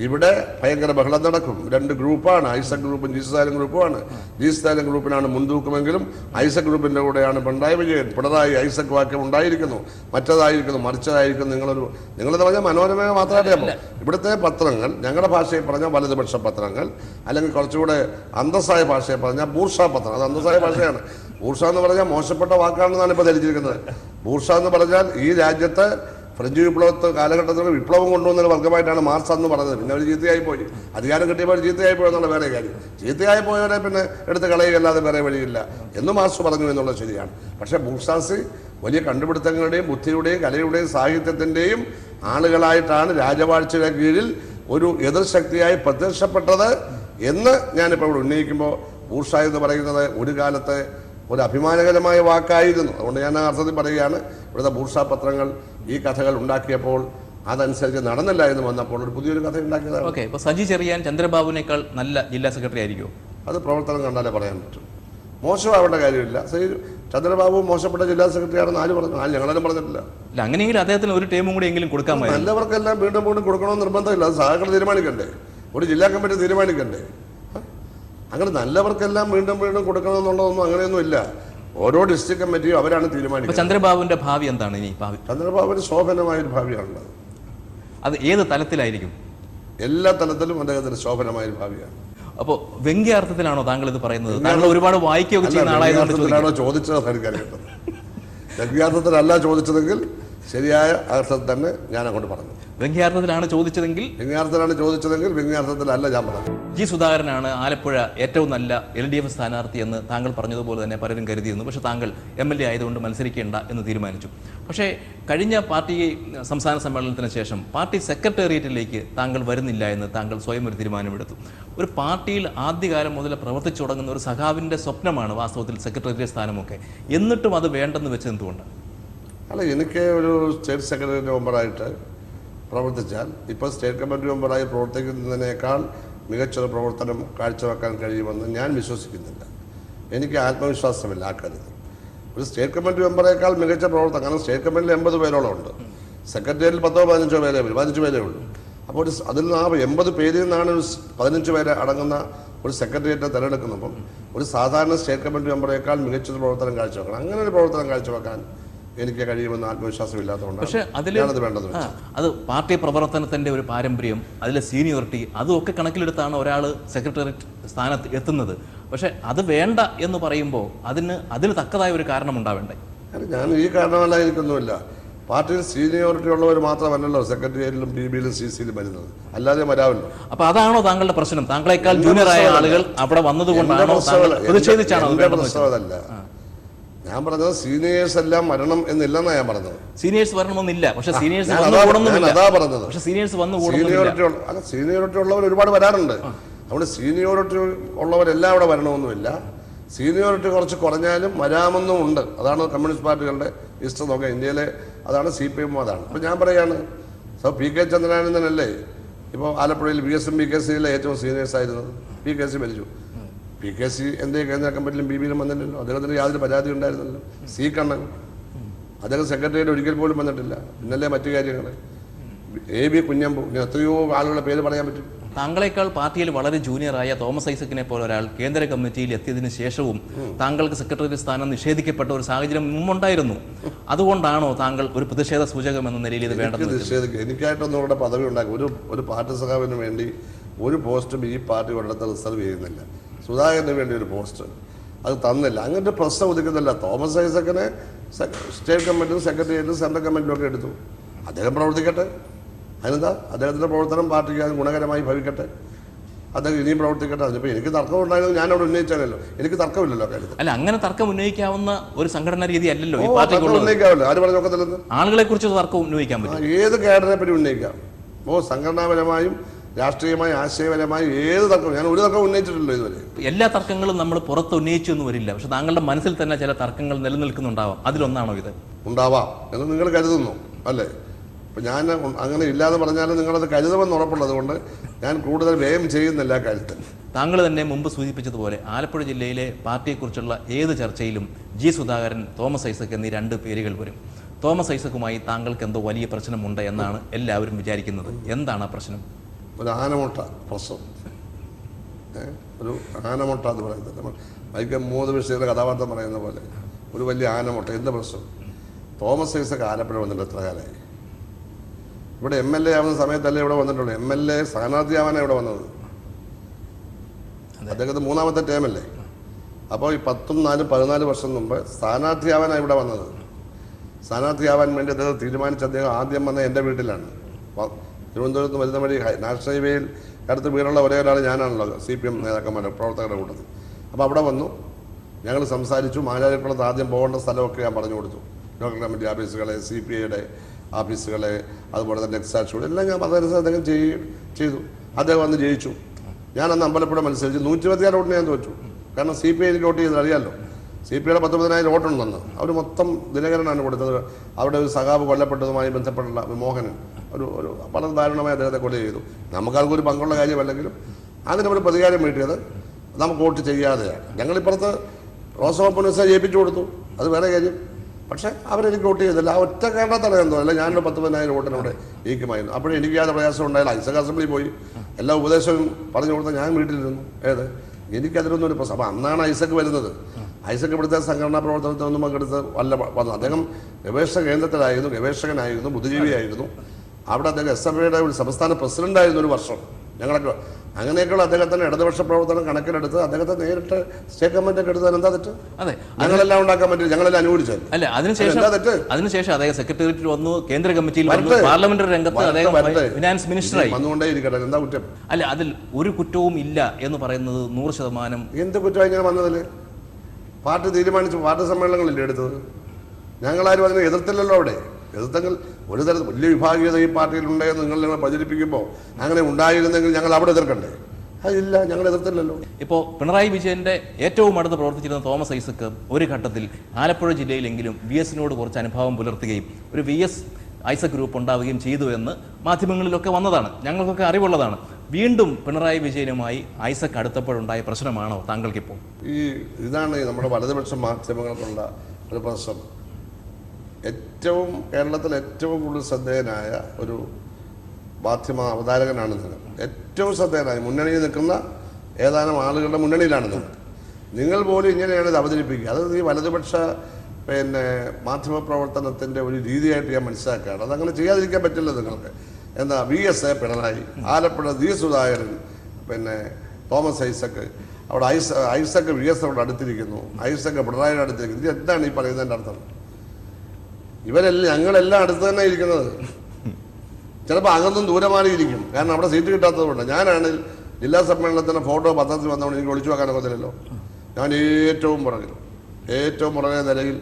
B: ഇവിടെ ഭയങ്കര ബഹളം നടക്കും. രണ്ട് ഗ്രൂപ്പാണ്. ഐസക് ഗ്രൂപ്പും ജീസസ് ആലം ഗ്രൂപ്പുമാണ്. ജീസസ് ആലം ഗ്രൂപ്പിനാണ് മുൻതൂക്കമെങ്കിലും ഐസക് ഗ്രൂപ്പിന്റെ കൂടെയാണ് പിണറായി വിജയൻ പിണറായി ഐസക് വാക്യം ഉണ്ടായിരിക്കുന്നു. മറ്റതായിരിക്കുന്നു മറിച്ചതായിരിക്കുന്നു നിങ്ങളൊരു നിങ്ങളെന്ന് പറഞ്ഞാൽ മനോരമ മാത്രമേ അപ്പോൾ. ഇവിടുത്തെ പത്രങ്ങൾ ഞങ്ങളുടെ ഭാഷയിൽ പറഞ്ഞാൽ വലതുപക്ഷ പത്രങ്ങൾ അല്ലെങ്കിൽ കുറച്ചുകൂടെ അന്തസ്സായ ഭാഷയിൽ പറഞ്ഞാൽ ബൂർഷ പത്രം. അത് അന്തസ്സായ ഭാഷയാണ്. ബൂർഷ എന്ന് പറഞ്ഞാൽ മോശപ്പെട്ട വാക്കാണെന്നാണ് ഇപ്പോൾ ധരിച്ചിരിക്കുന്നത്. ബൂർഷ എന്ന് പറഞ്ഞാൽ ഈ രാജ്യത്ത് ഫ്രഞ്ച് വിപ്ലവത്തെ കാലഘട്ടത്തിൽ വിപ്ലവം കൊണ്ടുവന്ന ഒരു വർഗമായിട്ടാണ് മാർക്സ് എന്ന് പറഞ്ഞത്. പിന്നെ അവർ ചീത്തയായി പോയി അധികാരം കിട്ടിയപ്പോൾ ചീത്തയായി പോയി എന്നുള്ള വേറെ കാര്യം. ചീത്തയായി പോയവരെ പിന്നെ എടുത്ത് കളയുകയല്ലാതെ വേറെ വഴിയില്ല എന്ന് മാർക്സ് പറഞ്ഞു എന്നുള്ളത് ശരിയാണ്. പക്ഷേ ബൂർസാസി വലിയ കണ്ടുപിടുത്തങ്ങളുടെയും ബുദ്ധിയുടെയും കലയുടെയും സാഹിത്യത്തിന്റെയും ആളുകളായിട്ടാണ് രാജവാഴ്ചയുടെ കീഴിൽ ഒരു എതിർശക്തിയായി പ്രത്യക്ഷപ്പെട്ടത് എന്ന് ഞാനിപ്പോൾ ഇവിടെ ഉന്നയിക്കുമ്പോൾ ബൂർഷ എന്ന് പറയുന്നത് ഒരു കാലത്തെ ഒരു അഭിമാനകരമായ വാക്കായിരുന്നു. അതുകൊണ്ട് ഞാൻ ആ അർത്ഥത്തിൽ പറയുകയാണ് ഇവിടുത്തെ ബൂർഷ പത്രങ്ങൾ ഈ കഥകൾ ഉണ്ടാക്കിയപ്പോൾ അതനുസരിച്ച് നടന്നില്ല എന്ന് വന്നപ്പോൾ ഒരു പുതിയൊരു കഥ ഉണ്ടാക്കിയതാണ്.
A: ഓക്കെ ഇപ്പോൾ സജി ചെറിയാൻ ചന്ദ്രബാബുവിനേക്കാൾ നല്ല ജില്ലാ സെക്രട്ടറി ആയിരിക്കുമോ
B: അത് പ്രവർത്തനം കണ്ടാലേ പറയാൻ പറ്റും. മോശമാവേണ്ട കാര്യമില്ല. സജി ചന്ദ്രബാബു മോശപ്പെട്ട ജില്ലാ സെക്രട്ടറി ആണെന്ന് ആര് പറഞ്ഞു? ആ ഞങ്ങളെല്ലാം പറഞ്ഞിട്ടില്ല.
A: അല്ല അങ്ങനെയെങ്കിൽ അദ്ദേഹത്തിന് ഒരു ടീമും കൂടി എങ്കിലും കൊടുക്കാൻ
B: നല്ലവർക്കെല്ലാം വീണ്ടും വീണ്ടും കൊടുക്കണമെന്ന് നിർബന്ധമില്ല. അത് സഹകരണം തീരുമാനിക്കണ്ടേ? ഒരു ജില്ലാ കമ്മിറ്റി തീരുമാനിക്കണ്ടേ? അങ്ങനെ നല്ലവർക്കെല്ലാം വീണ്ടും വീണ്ടും കൊടുക്കണം എന്നുള്ളതൊന്നും അങ്ങനെയൊന്നും ഇല്ല. ഓരോ ഡിസ്ട്രിക്ട് കമ്മിറ്റിയും അവരാണ് തീരുമാനിക്കുന്നത്.
A: ചന്ദ്രബാബുവിന്റെ ഭാവി എന്താണ് ഇനി? ഭാവി.
B: ചന്ദ്രബാബുവിന് ശോഭനമായ ഒരു ഭാവിയാണുള്ളത്.
A: അത് ഏത് തലത്തിലായിരിക്കും?
B: എല്ലാ തലത്തിലും അദ്ദേഹത്തിന് ശോഭനമായ ഒരു ഭാവിയാണ്.
A: അപ്പോൾ വ്യംഗ്യാർത്ഥത്തിലാണോ താങ്കൾ ഇത് പറയുന്നത് താങ്കൾ ഒരുപാട് വായിക്കുകയൊക്കെ ചെയ്യുന്ന ആളായതുകൊണ്ട് ചോദിക്കും.
B: വ്യംഗ്യാർത്ഥത്തിലാണോ ചോദിച്ചത് എനിക്കറിയത്തത് വ്യംഗ്യാർത്ഥത്തിലല്ല ചോദിച്ചതെങ്കിൽ ശരിയായ അർത്ഥത്തിൽ തന്നെ ഞാൻ അങ്ങോട്ട് പറഞ്ഞു.
A: വ്യംഗ്യാർത്ഥത്തിലാണ് ചോദിച്ചതെങ്കിൽ?
B: വ്യംഗ്യാർത്ഥത്തിലാണ് ചോദിച്ചതെങ്കിൽ വ്യംഗ്യാർത്ഥത്തിലല്ല ഞാൻ പറഞ്ഞു.
A: ജി സുധാകരനാണ് ആലപ്പുഴ ഏറ്റവും നല്ല എൽ ഡി എഫ് സ്ഥാനാർത്ഥി എന്ന് താങ്കൾ പറഞ്ഞതുപോലെ തന്നെ പലരും കരുതിയിരുന്നു. പക്ഷേ താങ്കൾ എം എൽ എ ആയതുകൊണ്ട് മത്സരിക്കേണ്ട എന്ന് തീരുമാനിച്ചു. പക്ഷേ കഴിഞ്ഞ പാർട്ടി സംസ്ഥാന സമ്മേളനത്തിന് ശേഷം പാർട്ടി സെക്രട്ടേറിയറ്റിലേക്ക് താങ്കൾ വരുന്നില്ല എന്ന് താങ്കൾ സ്വയം ഒരു തീരുമാനമെടുത്തു. ഒരു പാർട്ടിയിൽ ആദ്യകാലം മുതൽ പ്രവർത്തിച്ചു തുടങ്ങുന്ന ഒരു സഖാവിന്റെ സ്വപ്നമാണ് വാസ്തവത്തിൽ സെക്രട്ടേറിയറ്റ് സ്ഥാനമൊക്കെ. എന്നിട്ടും അത് വേണ്ടെന്ന് വെച്ചത് എന്തുകൊണ്ടാണ്?
B: അല്ല എനിക്ക് ഒരു സ്റ്റേറ്റ് സെക്രട്ടറി മെമ്പറായിട്ട് പ്രവർത്തിച്ചാൽ ഇപ്പോൾ സ്റ്റേറ്റ് കമ്മിറ്റി മെമ്പറായി പ്രവർത്തിക്കുന്നതിനേക്കാൾ മികച്ചൊരു പ്രവർത്തനം കാഴ്ചവെക്കാൻ കഴിയുമെന്ന് ഞാൻ വിശ്വസിക്കുന്നില്ല. എനിക്ക് ആത്മവിശ്വാസമില്ല ആ കാര്യത്തിൽ ഒരു സ്റ്റേറ്റ് കമ്മിറ്റി മെമ്പറേക്കാൾ മികച്ച പ്രവർത്തനം കാരണം സ്റ്റേറ്റ് കമ്മിറ്റിയിൽ എൺപത് പേരോളം ഉണ്ട്. സെക്രട്ടേറിയറ്റിൽ പത്തോ പതിനഞ്ചോ പേരേ വരും പതിനഞ്ച് പേരേ ഉള്ളൂ. അപ്പോൾ ഒരു അതിൽ നിന്ന് ആ എൺപത് പേരിൽ നിന്നാണ് ഒരു പതിനഞ്ച് പേരെ അടങ്ങുന്ന ഒരു സെക്രട്ടേറിയറ്റ് തിരഞ്ഞെടുക്കുന്നപ്പം ഒരു സാധാരണ സ്റ്റേറ്റ് കമ്മിറ്റി മെമ്പറേക്കാൾ മികച്ചൊരു പ്രവർത്തനം കാഴ്ചവെക്കണം. അങ്ങനെ ഒരു പ്രവർത്തനം കാഴ്ചവെക്കാൻ എനിക്ക് കഴിയുമെന്ന് ആത്മവിശ്വാസം ഇല്ലാത്തതുകൊണ്ടാണ്
A: പക്ഷേ അതിൽ
B: വേണ്ടത്
A: അത് പാർട്ടി പ്രവർത്തനത്തിന്റെ ഒരു പാരമ്പര്യം അതിലെ സീനിയോറിറ്റി അതും ഒക്കെ കണക്കിലെടുത്താണ് ഒരാൾ സെക്രട്ടേറിയറ്റ് സ്ഥാനത്ത് എത്തുന്നത്. പക്ഷേ അത് വേണ്ട എന്ന് പറയുമ്പോൾ അതിന് അതിന് തക്കതായ ഒരു കാരണം ഉണ്ടാവേണ്ടേ
B: അല്ല ഞാൻ ഈ കാരണമല്ല എനിക്കൊന്നുമില്ല. പാർട്ടിയിൽ സീനിയോറിറ്റി ഉള്ളവർ മാത്രമല്ലല്ലോ സെക്രട്ടേറിയറ്റിലും പി ബിയിലും സി സിയിലും വരുന്നത്. അല്ലാതെ വരാമല്ലോ
A: അപ്പൊ അതാണോ താങ്കളുടെ പ്രശ്നം? താങ്കളെക്കാൾ ജൂനിയർ ആയ ആളുകൾ അവിടെ വന്നതുകൊണ്ടാണോ. പ്രതിഷേധിച്ചാണോ?
B: പ്രശ്നം അതല്ല ഞാൻ പറഞ്ഞത് സീനിയേഴ്സ് എല്ലാം വരണം എന്നില്ലെന്നാണ് ഞാൻ പറഞ്ഞത്.
A: സീനിയേഴ്സ് വരണമെന്നില്ല. പക്ഷെ സീനിയേഴ്സ്
B: അതാ- പറഞ്ഞത്.
A: പക്ഷെ സീനിയേഴ്സ് വന്നു
B: സീനിയോറിറ്റി അല്ല സീനിയോറിറ്റി ഉള്ളവർ ഒരുപാട് വരാറുണ്ട്. അവിടെ സീനിയോറിറ്റി ഉള്ളവരെല്ലാം അവിടെ വരണമെന്നുമില്ല സീനിയോറിറ്റി കുറച്ച് കുറഞ്ഞാലും വരാമെന്നും ഉണ്ട്. അതാണ് കമ്മ്യൂണിസ്റ്റ് പാർട്ടികളുടെ ഇഷ്ടം. നോക്കുക ഇന്ത്യയിലെ അതാണ് സി പി എം അതാണ്. അപ്പൊ ഞാൻ പറയാണ് സോ പി കെ ചന്ദ്രനാനന്ദനല്ലേ? ഇപ്പോൾ ആലപ്പുഴയിൽ B S M B K സിയിലെ ഏറ്റവും സീനിയേഴ്സ് ആയിരുന്നു പി കെ സി മരിച്ചു പി കെ സി എന്തേ കേന്ദ്ര കമ്മിറ്റിയിലും ബി ബിയിലും വന്നിട്ടില്ലല്ലോ അദ്ദേഹത്തിന് യാതൊരു പരാതി ഉണ്ടായിരുന്നല്ലോ. സി കണ്ണൻ. അദ്ദേഹം സെക്രട്ടറിയുടെ ഒരിക്കൽ പോലും വന്നിട്ടില്ല. പിന്നല്ലേ മറ്റു കാര്യങ്ങൾ. A B Kunhambu. ഇങ്ങനെ എത്രയോ ആളുകളുടെ പേര് പറയാൻ പറ്റും.
A: താങ്കളെക്കാൾ പാർട്ടിയിൽ വളരെ ജൂനിയറായ തോമസ് ഐസക്കിനെ പോലെ ഒരാൾ കേന്ദ്ര കമ്മിറ്റിയിൽ എത്തിയതിന് ശേഷവും താങ്കൾക്ക് സെക്രട്ടറി സ്ഥാനം നിഷേധിക്കപ്പെട്ട ഒരു സാഹചര്യം മുമ്പുണ്ടായിരുന്നു. അതുകൊണ്ടാണോ താങ്കൾ ഒരു പ്രതിഷേധ സൂചകം എന്ന നിലയിൽ ഇത് വേണ്ടത്?
B: നിഷേധിക്കുക എനിക്കായിട്ടൊന്നും ഇവിടെ പദവി ഉണ്ടാക്കും ഒരു ഒരു പാർട്ടി സഖാവിന് വേണ്ടി ഒരു പോസ്റ്റും ഈ പാർട്ടി ഒരിടത്ത് റിസർവ് ചെയ്യുന്നില്ല. സുധാകരന് വേണ്ടി ഒരു പോസ്റ്റ് അത് തന്നില്ല. അങ്ങനത്തെ പ്രശ്നം ഒതുക്കുന്നില്ല തോമസ് ഐസക്കിനെ സ്റ്റേറ്റ് കമ്മിറ്റിയും സെക്രട്ടേറിയറ്റും സെൻട്രൽ കമ്മിറ്റിയും ഒക്കെ എടുത്തു. അദ്ദേഹം പ്രവർത്തിക്കട്ടെ. അതിനെന്താ? അദ്ദേഹത്തിന്റെ പ്രവർത്തനം പാർട്ടിക്ക് അത് ഗുണകരമായി ഭവിക്കട്ടെ. അദ്ദേഹം ഇനിയും പ്രവർത്തിക്കട്ടെ. അതിപ്പോൾ എനിക്ക് തർക്കം ഉണ്ടായിരുന്നു. ഞാൻ അവിടെ ഉന്നയിച്ചാലല്ലോ. എനിക്ക് തർക്കമില്ലല്ലോ കാര്യത്തിൽ.
A: അല്ല അങ്ങനെ തർക്കം ഉന്നയിക്കാവുന്ന ഒരു സംഘടനാ രീതി അല്ലല്ലോ
B: ഉന്നയിക്കാവില്ല. ആര് പറഞ്ഞു നോക്കത്തില്ലെന്ന്?
A: ആളുകളെ കുറിച്ച് തർക്കം ഉന്നയിക്കാൻ പറ്റും
B: ഏത് കാഡറിനെ പറ്റി ഉന്നയിക്കാം? ഓ സംഘടനാപരമായും രാഷ്ട്രീയമായും ആശയപരമായി ഏത് തർക്കം ഞാൻ ഒരു തർക്കം ഉന്നയിച്ചിട്ടില്ല ഇതുവരെ.
A: എല്ലാ തർക്കങ്ങളും നമ്മൾ പുറത്ത് ഉന്നയിച്ചു എന്ന് വരില്ല. പക്ഷെ താങ്കളുടെ മനസ്സിൽ തന്നെ ചില തർക്കങ്ങൾ നിലനിൽക്കുന്നുണ്ടാവാം. അതിലൊന്നാണോ ഇത്?
B: ഉണ്ടാവാം. എന്ന് നിങ്ങൾ കരുതുന്നു. അല്ലേ? അപ്പം ഞാൻ അങ്ങനെ ഇല്ലാതെ പറഞ്ഞാലും നിങ്ങളത് കരുതുമെന്ന് ഉറപ്പുള്ളത് കൊണ്ട് ഞാൻ കൂടുതൽ വ്യയം ചെയ്യുന്നില്ല കാര്യത്തിൽ
A: താങ്കൾ തന്നെ മുമ്പ് സൂചിപ്പിച്ചതുപോലെ ആലപ്പുഴ ജില്ലയിലെ പാർട്ടിയെക്കുറിച്ചുള്ള ഏത് ചർച്ചയിലും ജി സുധാകരൻ തോമസ് ഐസക് എന്നീ രണ്ട് പേരുകൾ വരും. തോമസ് ഐസക്കുമായി താങ്കൾക്ക് എന്തോ വലിയ പ്രശ്നമുണ്ട് എന്നാണ് എല്ലാവരും വിചാരിക്കുന്നത്. എന്താണ് ആ പ്രശ്നം?
B: ഒരു ആനമുട്ട പ്രശ്നം. ഒരു ആനമുട്ട എന്ന് പറയുന്നത് നമ്മൾ വൈക്കം മൂന്ന് വിഷയത്തിലെ കഥാപാത്രം പറയുന്ന പോലെ ഒരു വലിയ ആനമുട്ട. എന്ത് പ്രശ്നം? തോമസ് ഐസക് ആലപ്പുഴ വന്നിട്ട് എത്ര കാലമായി? ഇവിടെ എം എൽ എ ആവുന്ന സമയത്തല്ലേ ഇവിടെ വന്നിട്ടുള്ളൂ. എം എൽ എ സ്ഥാനാർത്ഥിയാവാനാണ് ഇവിടെ വന്നത്. അദ്ദേഹത്തിന് മൂന്നാമത്തെ ടേമല്ലേ? അപ്പോൾ ഈ പത്തും നാലും പതിനാല് വർഷം മുമ്പ് സ്ഥാനാർത്ഥിയാവാനാണ് ഇവിടെ വന്നത്. സ്ഥാനാർത്ഥിയാവാൻ വേണ്ടി അദ്ദേഹം തീരുമാനിച്ച അദ്ദേഹം ആദ്യം വന്ന എന്റെ വീട്ടിലാണ്. തിരുവനന്തപുരത്ത് വരുന്ന വഴി നാഷണൽ ഹൈവേയിൽ അടുത്ത് വീടുള്ള ഒരേ ഒരാൾ ഞാനാണല്ലോ സി പി എം നേതാക്കന്മാരുടെ പ്രവർത്തകരുടെ കൂട്ടത്തിൽ. അപ്പോൾ അവിടെ വന്നു. ഞങ്ങൾ സംസാരിച്ചു. മാരാരിക്കുളത്ത് ആദ്യം പോകേണ്ട സ്ഥലമൊക്കെ ഞാൻ പറഞ്ഞു കൊടുത്തു. ലോക്കൽ കമ്മിറ്റി ഓഫീസുകളെ സി പി ഐയുടെ ഓഫീസുകളെ അതുപോലെ തന്നെ എക്സാക്ഷുകൾ എല്ലാം ഞാൻ പറഞ്ഞ അദ്ദേഹം ചെയ്യുകയും ചെയ്തു. അദ്ദേഹം വന്ന് ജയിച്ചു. ഞാൻ അന്ന് അമ്പലപ്പുഴ മത്സരിച്ച്. നൂറ്റി പതിനാറ് വോട്ടിന് ഞാൻ തോറ്റു. കാരണം സി പി ഐ എനിക്ക് വോട്ട് ചെയ്തത് അറിയാമല്ലോ സി പി ഐയുടെ പത്തൊമ്പതിനായിരം വോട്ടുണ്ടെന്ന്. അവർ മൊത്തം ദിനകരനാണ് കൊടുത്തത്. അവിടെ ഒരു സഹാബ് കൊല്ലപ്പെട്ടതുമായി ബന്ധപ്പെട്ടുള്ള വിമോഹനൻ ഒരു ഒരു വളരെ ദാരുണമായി അദ്ദേഹത്തെ കൊല ചെയ്തു. നമുക്കാർക്കും ഒരു പങ്കുള്ള കാര്യമല്ലെങ്കിലും അതിനൊരു പ്രതികാരം വീട്ടിയത് നമുക്ക് വോട്ട് ചെയ്യാതെയാണ്. ഞങ്ങളിപ്പുറത്ത് റോസമ്മ പുനസ ജയിപ്പിച്ചു കൊടുത്തു. അത് വേറെ കാര്യം. പക്ഷേ അവരെനിക്ക് വോട്ട് ചെയ്തില്ല. ആ ഒറ്റ കാരണത്താണ് എന്തോ അല്ല ഞാനൊരു പത്ത് പതിനായിരം വോട്ടിന് അവിടെ ജയിക്കുമായിരുന്നു അപ്പോഴും എനിക്ക് യാതൊരു പ്രയാസം ഉണ്ടായില്ല. ഐസക് അസംബ്ലി പോയി. എല്ലാ ഉപദേശവും പറഞ്ഞു കൊടുത്ത ഞാൻ വീട്ടിലിരുന്നു. ഏത്? എനിക്കതിലൊന്നും ഒരു പ്രശ്നം. അപ്പം അന്നാണ് ഐസക് വരുന്നത്. ഐസക് ഇവിടുത്തെ സംഘടനാ പ്രവർത്തനത്തിനൊന്നും പങ്കെടുത്ത് വല്ല വന്നു. അദ്ദേഹം ഗവേഷണ കേന്ദ്രത്തിലായിരുന്നു. ഗവേഷകനായിരുന്നു. ബുദ്ധിജീവിയായിരുന്നു. അവിടെ അദ്ദേഹം എസ് എഫ് ഐയുടെ ഒരു സംസ്ഥാന പ്രസിഡന്റായിരുന്നു ഒരു വർഷം. ഞങ്ങളൊക്കെ അങ്ങനെയൊക്കെയുള്ള അദ്ദേഹത്തിന്റെ ഇടതുപക്ഷ പ്രവർത്തനം കണക്കിലെടുത്ത് അദ്ദേഹത്തെ നേരിട്ട് സ്റ്റേറ്റ് ഗവൺമെന്റ് ഒക്കെ എടുത്താൽ എന്താ തെറ്റ്?
A: അതെ.
B: ഞങ്ങളെല്ലാം ഉണ്ടാക്കാൻ പറ്റില്ല. ഞങ്ങളെല്ലാം അനുകൂലിച്ചത്
A: അല്ല അതിനുശേഷം? അതിനുശേഷം അദ്ദേഹം സെക്രട്ടേറിയറ്റിൽ വന്നു കേന്ദ്ര കമ്മിറ്റിയിൽ. പാർലമെന്ററി രംഗത്ത് അദ്ദേഹം. ഫിനാൻസ് മിനിസ്റ്ററായി.
B: വന്നുകൊണ്ടേ ഇരിക്കട്ടെ എന്താ കുറ്റം?
A: അല്ല അതിൽ ഒരു കുറ്റവും ഇല്ല എന്ന് പറയുന്നത് നൂറ് ശതമാനം
B: എന്ത് കുറ്റം ഇങ്ങനെ വന്നതിൽ പാർട്ടി തീരുമാനിച്ചു പാർട്ടി സമ്മേളനങ്ങളില്ലേ എടുത്തത്? ഞങ്ങളാരും അതിനെ എതിർത്തില്ലല്ലോ അവിടെ. എതിർത്തെങ്കിൽ ഒരു തരത്തിൽ വലിയ വിഭാഗീയത ഈ പാർട്ടിയിലുണ്ടെന്ന് നിങ്ങൾ ഞങ്ങൾ പ്രചരിപ്പിക്കുമ്പോൾ അങ്ങനെ ഉണ്ടായിരുന്നെങ്കിൽ ഞങ്ങൾ അവിടെ എതിർക്കണ്ടേ? അതില്ല ഞങ്ങൾ എതിർത്തില്ലല്ലോ.
A: ഇപ്പോൾ പിണറായി വിജയന്റെ ഏറ്റവും അടുത്ത് പ്രവർത്തിച്ചിരുന്ന തോമസ് ഐസക്ക് ഒരു ഘട്ടത്തിൽ ആലപ്പുഴ ജില്ലയിലെങ്കിലും വി എസിനോട് കുറച്ച് അനുഭാവം പുലർത്തുകയും ഒരു വി എസ് ഐസക് ഗ്രൂപ്പ് ഉണ്ടാവുകയും ചെയ്തു എന്ന് മാധ്യമങ്ങളിലൊക്കെ വന്നതാണ്. ഞങ്ങൾക്കൊക്കെ അറിവുള്ളതാണ്. വീണ്ടും പിണറായി വിജയനുമായി ഐസക് അടുത്തപ്പോഴുണ്ടായ പ്രശ്നമാണോ താങ്കൾക്കിപ്പോൾ?
B: ഈ ഇതാണ് നമ്മുടെ വലതുപക്ഷ മാധ്യമങ്ങൾക്കുള്ള ഒരു പ്രശ്നം. ഏറ്റവും കേരളത്തിൽ ഏറ്റവും കൂടുതൽ ശ്രദ്ധേയനായ ഒരു മാധ്യമ അവതാരകനാണ് നിങ്ങൾ. ഏറ്റവും ശ്രദ്ധേയനായ മുന്നണിയിൽ നിൽക്കുന്ന ഏതാനും ആളുകളുടെ മുന്നണിയിലാണ് നിങ്ങൾ. നിങ്ങൾ പോലും ഇങ്ങനെയാണ് ഇത് അവതരിപ്പിക്കുക. അത് ഈ വലതുപക്ഷ പിന്നെ മാധ്യമ പ്രവർത്തനത്തിന്റെ ഒരു രീതിയായിട്ട് ഞാൻ മനസ്സിലാക്കുകയാണ്. അതങ്ങനെ ചെയ്യാതിരിക്കാൻ പറ്റില്ല നിങ്ങൾക്ക്. എന്താ V S A Pinarayi Alappuzha the Sudhakaran പിന്നെ തോമസ് ഐസക്ക്. അവിടെ ഐസ ഐസക്ക് വി എസ് അവിടെ അടുത്തിരിക്കുന്നു. ഐസക്ക് പിണറായിയുടെ അടുത്തിരിക്കുന്നു. ഇത് എന്താണ് ഈ പറയുന്നതിന്റെ അർത്ഥം? ഇവരെല്ലാം ഞങ്ങളെല്ലാം അടുത്ത് തന്നെ ഇരിക്കുന്നത്. ചിലപ്പോൾ അകന്നും ദൂരെ ഇരിക്കും കാരണം അവിടെ സീറ്റ് കിട്ടാത്തതുകൊണ്ട്. ഞാനാണ് ജില്ലാ സമ്മേളനത്തിന്റെ ഫോട്ടോ പത്രത്തിൽ വന്നതുകൊണ്ട് എനിക്ക് ഒളിച്ചു വെക്കാൻ ഒക്കത്തില്ലല്ലോ ഞാൻ ഏറ്റവും പുറകിൽ ഏറ്റവും പുറകെ നിലയിൽ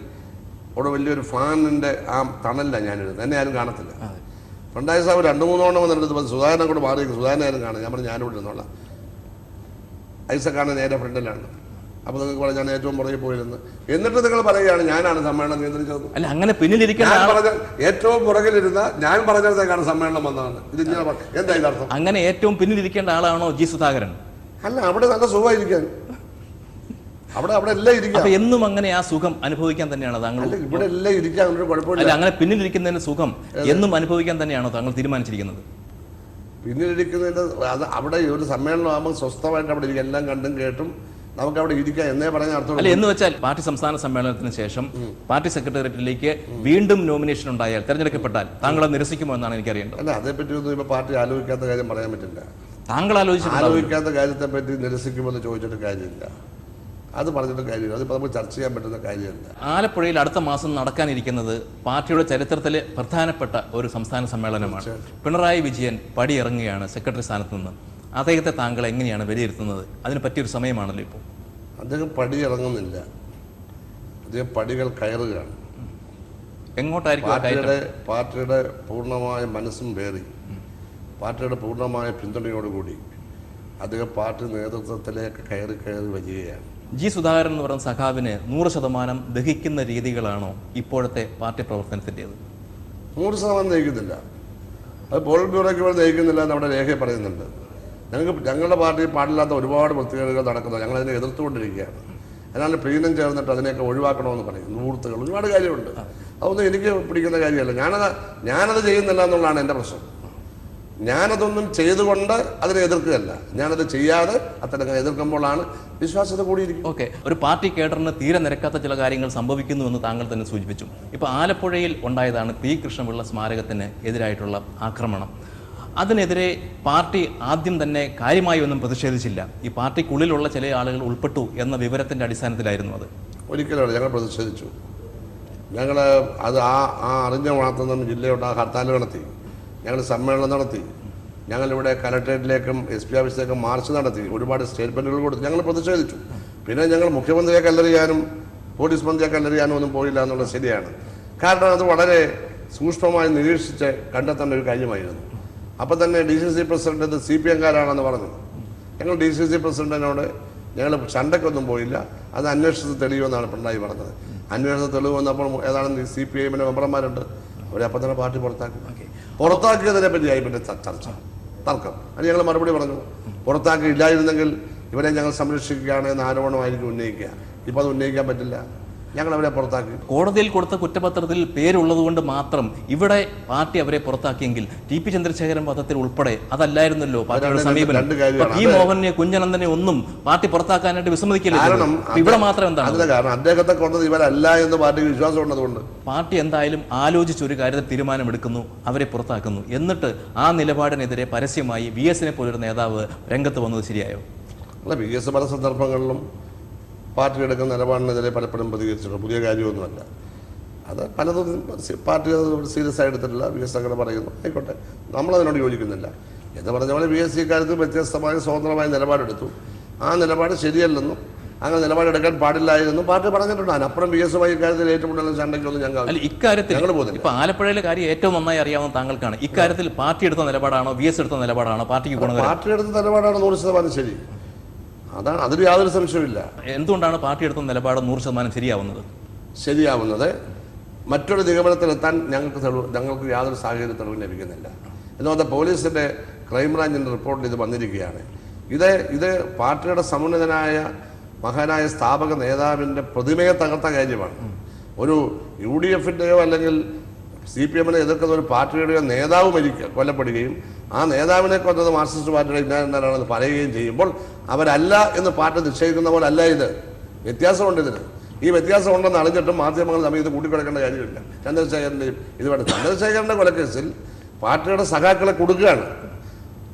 B: അവിടെ വലിയൊരു ഫാനിന്റെ ആ തണലിലാണ് ഞാനിരുന്നത്. എന്നെ ആരും കാണത്തില്ല. പണ്ടായ സാബ് രണ്ട് മൂന്നോണം വന്നിട്ട് സുധാകരനെ കൂടെ മാറി സുധാകരനെ ആരും കാണാം ഞാൻ പറഞ്ഞു ഞാനിവിടെ ഐസക്കാണ് നേരെ ഫ്രണ്ടിലാണ്. അപ്പോൾ നിങ്ങൾക്ക് പറയാം ഞാൻ ഏറ്റവും പുറകെ പോയിരുന്നു. എന്നിട്ട് നിങ്ങൾ പറയുകയാണ് ഞാനാണ് സമ്മേളനം നിയന്ത്രിച്ചത്.
A: അല്ല അങ്ങനെ പിന്നിലിരിക്കുന്ന
B: ഞാൻ പറഞ്ഞ ഏറ്റവും പുറകിലിരുന്ന ഞാൻ പറഞ്ഞിടത്തേക്കാണ് സമ്മേളനം വന്നതാണ് ഇത് ഇങ്ങനെ എന്താ ഇതിനർത്ഥം
A: അങ്ങനെ ഏറ്റവും പിന്നിലിരിക്കേണ്ട ആളാണോ ജി സുധാകരൻ?
B: അല്ല അവിടെ നല്ല സുഖമായിരിക്കാൻ. അവിടെ അവിടെ എല്ലാം ഇരിക്കാം.
A: എന്നും അങ്ങനെ ആ സുഖം അനുഭവിക്കാൻ തന്നെയാണ് താങ്കൾ?
B: ഇവിടെ എല്ലാം ഇരിക്കാൻ ഒരു കുഴപ്പമില്ല.
A: അല്ല അങ്ങനെ പിന്നിലിരിക്കുന്നതിന് സുഖം എന്നും അനുഭവിക്കാൻ തന്നെയാണോ താങ്കൾ തീരുമാനിച്ചിരിക്കുന്നത്?
B: പിന്നിലിരിക്കുന്നതിന്റെ അത് അവിടെ ഒരു സമ്മേളനം ആകുമ്പോൾ സ്വസ്ഥമായിട്ട് അവിടെ ഇരിക്കും. എല്ലാം കണ്ടും കേട്ടും. നമുക്ക് അവിടെ ഇരിക്കാം എന്നേ പറഞ്ഞ അർത്ഥം
A: അല്ല എന്ന് വെച്ചാൽ പാർട്ടി സംസ്ഥാന സമ്മേളനത്തിന് ശേഷം പാർട്ടി സെക്രട്ടേറിയറ്റിലേക്ക് വീണ്ടും നോമിനേഷൻ ഉണ്ടായാൽ തെരഞ്ഞെടുക്കപ്പെട്ടാൽ താങ്കളെ നിരസിക്കുമോ എന്നാണ് എനിക്കറിയേണ്ടത്.
B: അല്ല അതേപ്പറ്റിയൊന്നും ഇപ്പൊ പാർട്ടി ആലോചിക്കാത്ത കാര്യം പറയാൻ പറ്റില്ല.
A: താങ്കൾ ആലോചിച്ചു
B: ആലോചിക്കാത്ത കാര്യത്തെ പറ്റി നിരസിക്കുമെന്ന് ചോദിച്ചിട്ട് കാര്യമില്ല. അത് പറഞ്ഞിട്ട് കാര്യമില്ല. അതിപ്പോൾ നമ്മൾ ചർച്ച ചെയ്യാൻ പറ്റുന്ന കാര്യമല്ല.
A: ആലപ്പുഴയിൽ അടുത്ത മാസം നടക്കാനിരിക്കുന്നത് പാർട്ടിയുടെ ചരിത്രത്തിലെ പ്രധാനപ്പെട്ട ഒരു സംസ്ഥാന സമ്മേളനമാണ്. പിണറായി വിജയൻ പടിയിറങ്ങുകയാണ് സെക്രട്ടറി സ്ഥാനത്ത് നിന്ന്. അദ്ദേഹത്തെ താങ്കൾ എങ്ങനെയാണ് വിലയിരുത്തുന്നത്? അതിന് പറ്റിയൊരു സമയമാണല്ലോ ഇപ്പോൾ.
B: അദ്ദേഹം പടി ഇറങ്ങുന്നില്ല. അദ്ദേഹം പടികൾ കയറുകയാണ്.
A: എങ്ങോട്ടായിരിക്കും
B: പാർട്ടിയുടെ പാർട്ടിയുടെ പൂർണമായ മനസ്സും വേറി. പാർട്ടിയുടെ പൂർണമായ പിന്തുണയോടുകൂടി അദ്ദേഹം പാർട്ടി നേതൃത്വത്തിലേക്ക് കയറി കയറി വരികയാണ്.
A: ജി സുധാകരൻ എന്ന് പറയുന്ന സഖാവിന് നൂറ് ശതമാനം ദഹിക്കുന്ന രീതികളാണോ ഇപ്പോഴത്തെ പാർട്ടി പ്രവർത്തനത്തിന്റെത്?
B: നൂറ് ശതമാനം ദഹിക്കുന്നില്ല. അത് പോളിറ്റ് ബ്യൂറോയ്ക്ക് വേണ്ടി ദഹിക്കുന്നില്ല അവിടെ രേഖ പറയുന്നുണ്ട്. ഞങ്ങൾക്ക് ഞങ്ങളുടെ പാർട്ടിയിൽ പാടില്ലാത്ത ഒരുപാട് പ്രത്യേകതകൾ നടക്കുന്നത് ഞങ്ങൾ അതിനെ എതിർത്തുകൊണ്ടിരിക്കുകയാണ്. അതിനാൽ പ്രീതം ചേർന്നിട്ട് അതിനെയൊക്കെ ഒഴിവാക്കണമെന്ന് പറയും. നൂർത്തുകൾ ഒരുപാട് കാര്യമുണ്ട്. അതൊന്നും എനിക്ക് പിടിക്കുന്ന കാര്യമല്ല. ഞാനത് ഞാനത് ചെയ്യുന്നില്ല എന്നുള്ളതാണ് എന്റെ പ്രശ്നം. ഞാനതൊന്നും ചെയ്തുകൊണ്ട് അതിനെ എതിർക്കുകയല്ല. ഞാനത് ചെയ്യാതെ അത്തരം എതിർക്കുമ്പോഴാണ് വിശ്വാസത്തെ കൂടിയിരിക്കും
A: ഓക്കെ. ഒരു പാർട്ടി കേഡറിന് തീരെ നിരക്കാത്ത ചില കാര്യങ്ങൾ സംഭവിക്കുന്നു എന്ന് താങ്കൾ തന്നെ സൂചിപ്പിച്ചു. ഇപ്പോൾ ആലപ്പുഴയിൽ ഉണ്ടായതാണ് പി കൃഷ്ണപിള്ള സ്മാരകത്തിന് എതിരായിട്ടുള്ള ആക്രമണം. അതിനെതിരെ പാർട്ടി ആദ്യം തന്നെ കാര്യമായി ഒന്നും പ്രതിഷേധിച്ചില്ല. ഈ പാർട്ടിക്കുള്ളിലുള്ള ചില ആളുകൾ ഉൾപ്പെട്ടു എന്ന വിവരത്തിന്റെ അടിസ്ഥാനത്തിലായിരുന്നു അത്.
B: ഒരിക്കലും ഞങ്ങൾ പ്രതിഷേധിച്ചു. ഞങ്ങൾ അത് ആ ആ അറിഞ്ഞ മാത്രം തന്നെ ജില്ലയോട്ട് ആ ഹർത്താൽ നടത്തി. ഞങ്ങൾ സമ്മേളനം നടത്തി. ഞങ്ങളിവിടെ കലക്ട്രേറ്റിലേക്കും എസ് പി ഓഫീസിലേക്കും മാർച്ച് നടത്തി. ഒരുപാട് സ്റ്റേറ്റ്മെന്റുകൾ കൊടുത്തു ഞങ്ങൾ പ്രതിഷേധിച്ചു. പിന്നെ ഞങ്ങൾ മുഖ്യമന്ത്രിയെ കല്ലെറിയാനും പോലീസ് മന്ത്രിയെ കല്ലെറിയാനും ഒന്നും പോയില്ല എന്നുള്ളത് ശരിയാണ് കാരണം അത് വളരെ സൂക്ഷ്മമായി നിരീക്ഷിച്ച് കണ്ടെത്തേണ്ട ഒരു കാര്യമായിരുന്നു. അപ്പം തന്നെ ഡി സി സി പ്രസിഡന്റ് ഇത് സി പി എംകാരാണെന്ന് പറഞ്ഞു. ഞങ്ങൾ ഡി സി സി പ്രസിഡന്റിനോട് ഞങ്ങൾ ചണ്ടക്കൊന്നും പോയില്ല. അത് അന്വേഷണത്തിൽ തെളിയുമെന്നാണ് പിണറായി പറഞ്ഞത്. അന്വേഷണത്തിൽ തെളിവ് വന്നപ്പോൾ ഏതാണെന്ന് സി പി ഐഎമ്മിന്റെ മെമ്പർമാരുണ്ട്. അവരെ അപ്പം തന്നെ പാർട്ടി പുറത്താക്കി. പുറത്താക്കിയതിനെ പറ്റിയായി പിന്നെ ചർച്ച. തർക്കം. അത് ഞങ്ങൾ മറുപടി പറഞ്ഞു. പുറത്താക്കിയില്ലായിരുന്നെങ്കിൽ ഇവരെ ഞങ്ങൾ സംരക്ഷിക്കുകയാണ് എന്ന ആരോപണമായിരിക്കും ഉന്നയിക്കുക. ഇപ്പം അത് ഉന്നയിക്കാൻ പറ്റില്ല. ഞങ്ങൾ അവരെ പുറത്താക്കി.
A: കോടതിയിൽ കൊടുത്ത കുറ്റപത്രത്തിൽ പേരുള്ളതുകൊണ്ട് മാത്രം ഇവിടെ പാർട്ടി അവരെ പുറത്താക്കിയെങ്കിൽ ടി പി ചന്ദ്രശേഖരൻ പദത്തിൽ ഉൾപ്പെടെ അതല്ലായിരുന്നല്ലോ പാർട്ടിയുടെ സമീപനം. പി മോഹനെ കുഞ്ഞനന്ദനെ ഒന്നും പാർട്ടി പുറത്താക്കാനായിട്ട് വിസമ്മതിക്കില്ല ഇവിടെ മാത്രം എന്താണ്?
B: അതിന്റെ കാരണം. അദ്ദേഹത്തെ കൊണ്ടത് ഇവരല്ല എന്ന് പാർട്ടിക്ക് വിശ്വാസം ഉള്ളതുകൊണ്ട്.
A: പാർട്ടി എന്തായാലും ആലോചിച്ച് ഒരു കാര്യത്തിൽ തീരുമാനമെടുക്കുന്നു അവരെ പുറത്താക്കുന്നു. എന്നിട്ട് ആ നിലപാടിനെതിരെ പരസ്യമായി വി എസിനെ പോലൊരു നേതാവ് രംഗത്ത് വന്നത് ശരിയായോ?
B: അല്ല വി എസ് പല സന്ദർഭങ്ങളിലും പാർട്ടി എടുക്കുന്ന നിലപാടിനെതിരെ പലപ്പോഴും പ്രതികരിച്ചിട്ടുണ്ട്. പുതിയ കാര്യമൊന്നുമല്ല. അത് പലതും പാർട്ടി അത് സീരിയസ് ആയി എടുത്തിട്ടില്ല. വി എസ് അങ്ങനെ പറയുന്നു. ആയിക്കോട്ടെ. നമ്മളതിനോട് യോജിക്കുന്നില്ല. എന്ന് പറഞ്ഞ പോലെ വി എസ് സി കാര്യത്തിൽ വ്യത്യസ്തമായ സ്വതന്ത്രമായ നിലപാടെടുത്തു. ആ നിലപാട് ശരിയല്ലെന്നും അങ്ങനെ നിലപാടെടുക്കാൻ പാടില്ലായിരുന്നു. പാർട്ടി പറഞ്ഞിട്ടുണ്ട്. അപ്പുറം വി എസ് വൈ കാര്യത്തിൽ കൂടുതൽ ചണ്ടയ്ക്കൊന്നും ഞങ്ങൾ
A: ഇക്കാര്യത്തിൽ
B: ഞങ്ങൾ പോകുന്നില്ല.
A: ഇപ്പൊ ആലപ്പുഴയിലെ കാര്യം ഏറ്റവും നന്നായി അറിയാവുന്ന താങ്കൾക്കാണ്. ഇക്കാര്യത്തിൽ പാർട്ടി എടുത്ത നിലപാടാണോ വി എസ് എടുത്ത നിലപാടാണോ പാർട്ടിക്ക് പോകുന്നത്
B: പാർട്ടി എടുത്ത നിലപാടാണ് നൂറ് ശതമാനം ശരി. അതാണ് അതിൽ യാതൊരു സംശയമില്ല
A: എന്തുകൊണ്ടാണ് പാർട്ടി എടുത്ത നിലപാട് നൂറ് ശതമാനം ശരിയാവുന്നത്?
B: ശരിയാവുന്നത് മറ്റൊരു നിഗമനത്തിലെത്താൻ ഞങ്ങൾക്ക് തെളിവ് ഞങ്ങൾക്ക് യാതൊരു സാഹചര്യ തെളിവും ലഭിക്കുന്നില്ല. എന്നുവെച്ചാൽ പോലീസിന്റെ ക്രൈംബ്രാഞ്ചിന്റെ റിപ്പോർട്ടിൽ ഇത് വന്നിരിക്കുകയാണ്. ഇത് ഇത് പാർട്ടിയുടെ സമുന്നതനായ മഹാനായ സ്ഥാപക നേതാവിന്റെ പ്രതിമയെ തകർത്ത കാര്യമാണ്. ഒരു യു ഡി എഫിന്റെയോ അല്ലെങ്കിൽ സി പി എമ്മിനെ എതിർക്കുന്ന ഒരു പാർട്ടിയുടെയോ നേതാവ് മരിക്കുക കൊല്ലപ്പെടുകയും ആ നേതാവിനെ കൊന്നത് മാർക്സിസ്റ്റ് പാർട്ടിയുടെ ഇന്നാരെന്നാണെന്ന് പറയുകയും ചെയ്യുമ്പോൾ അവരല്ല എന്ന് പാർട്ടി നിശ്ചയിക്കുന്ന പോലെ അല്ല ഇത്. വ്യത്യാസമുണ്ട് ഇതിന്. ഈ വ്യത്യാസം ഉണ്ടെന്ന് അറിഞ്ഞിട്ടും മാധ്യമങ്ങൾ തമ്മിൽ ഇത് കൂട്ടിക്കിടക്കേണ്ട കാര്യമില്ല. ചന്ദ്രശേഖരന്റെയും ഇത് വേണം ചന്ദ്രശേഖരന്റെ കൊലക്കേസിൽ പാർട്ടിയുടെ സഖാക്കളെ കൊടുക്കുകയാണ്.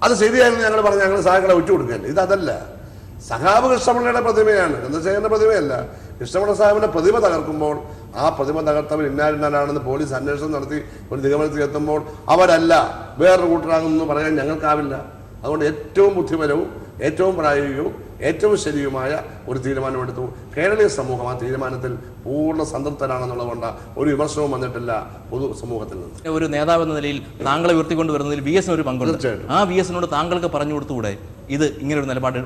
B: അത് ശരിയായിരുന്നു ഞങ്ങൾ പറഞ്ഞു ഞങ്ങൾ സഖാക്കളെ ഒറ്റ കൊടുക്കുകയല്ല ഇത് അതല്ല സഖാവ് കൃഷ്ണപിള്ളയുടെ പ്രതിമയാണ്. ചന്ദ്രശേഖരന്റെ പ്രതിമയല്ല. കൃഷ്ണപിള്ള സാഹിബിന്റെ പ്രതിമ തകർക്കുമ്പോൾ ആ പ്രതിമ തകർത്തവർ ഇന്നാരുന്നാലാണെന്ന് പോലീസ് അന്വേഷണം നടത്തി ഒരു നിഗമനത്തിൽ എത്തുമ്പോൾ അവരല്ല വേറൊരു കൂട്ടരാകുമെന്ന് പറയാൻ ഞങ്ങൾക്കാവില്ല. അതുകൊണ്ട് ഏറ്റവും ബുദ്ധിപരവും ഏറ്റവും പ്രായോഗികവും ഏറ്റവും ശരിയുമായ ഒരു തീരുമാനമെടുത്തു. കേരളീയ സമൂഹം ആ തീരുമാനത്തിൽ പൂർണ സംതൃപ്തരാണെന്നുള്ളതുകൊണ്ട് ഒരു വിമർശനവും വന്നിട്ടില്ല പൊതു സമൂഹത്തിൽ നിന്ന്.
A: ഒരു നേതാവ് എന്ന നിലയിൽ താങ്കളെ ഉയർത്തിക്കൊണ്ട് വരുന്നതിൽ വി എസിന് ഒരു പങ്കുണ്ട്.
B: തീർച്ചയായിട്ടും.
A: ആ വി എസിനോട് താങ്കൾക്ക് പറഞ്ഞു കൊടുത്തുകൂടെ? ഇത് ഇങ്ങനെ ഒരു നിലപാട്?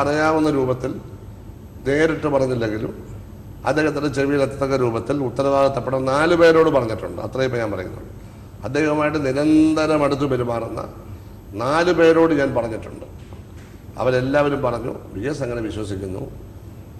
B: പറയാവുന്ന രൂപത്തിൽ നേരിട്ട് പറഞ്ഞില്ലെങ്കിലും അദ്ദേഹത്തിന്റെ ചെവിയിലെത്തക്ക രൂപത്തിൽ ഉത്തരവാദിത്തപ്പെടുന്ന നാല് പേരോട് പറഞ്ഞിട്ടുണ്ട്. അത്രയും ഞാൻ പറയുന്നുള്ളൂ അദ്ദേഹവുമായിട്ട് നിരന്തരം അടുത്ത് പെരുമാറുന്ന നാല് പേരോട് ഞാൻ പറഞ്ഞിട്ടുണ്ട്. അവരെല്ലാവരും പറഞ്ഞു വി എസ് അങ്ങനെ വിശ്വസിക്കുന്നു.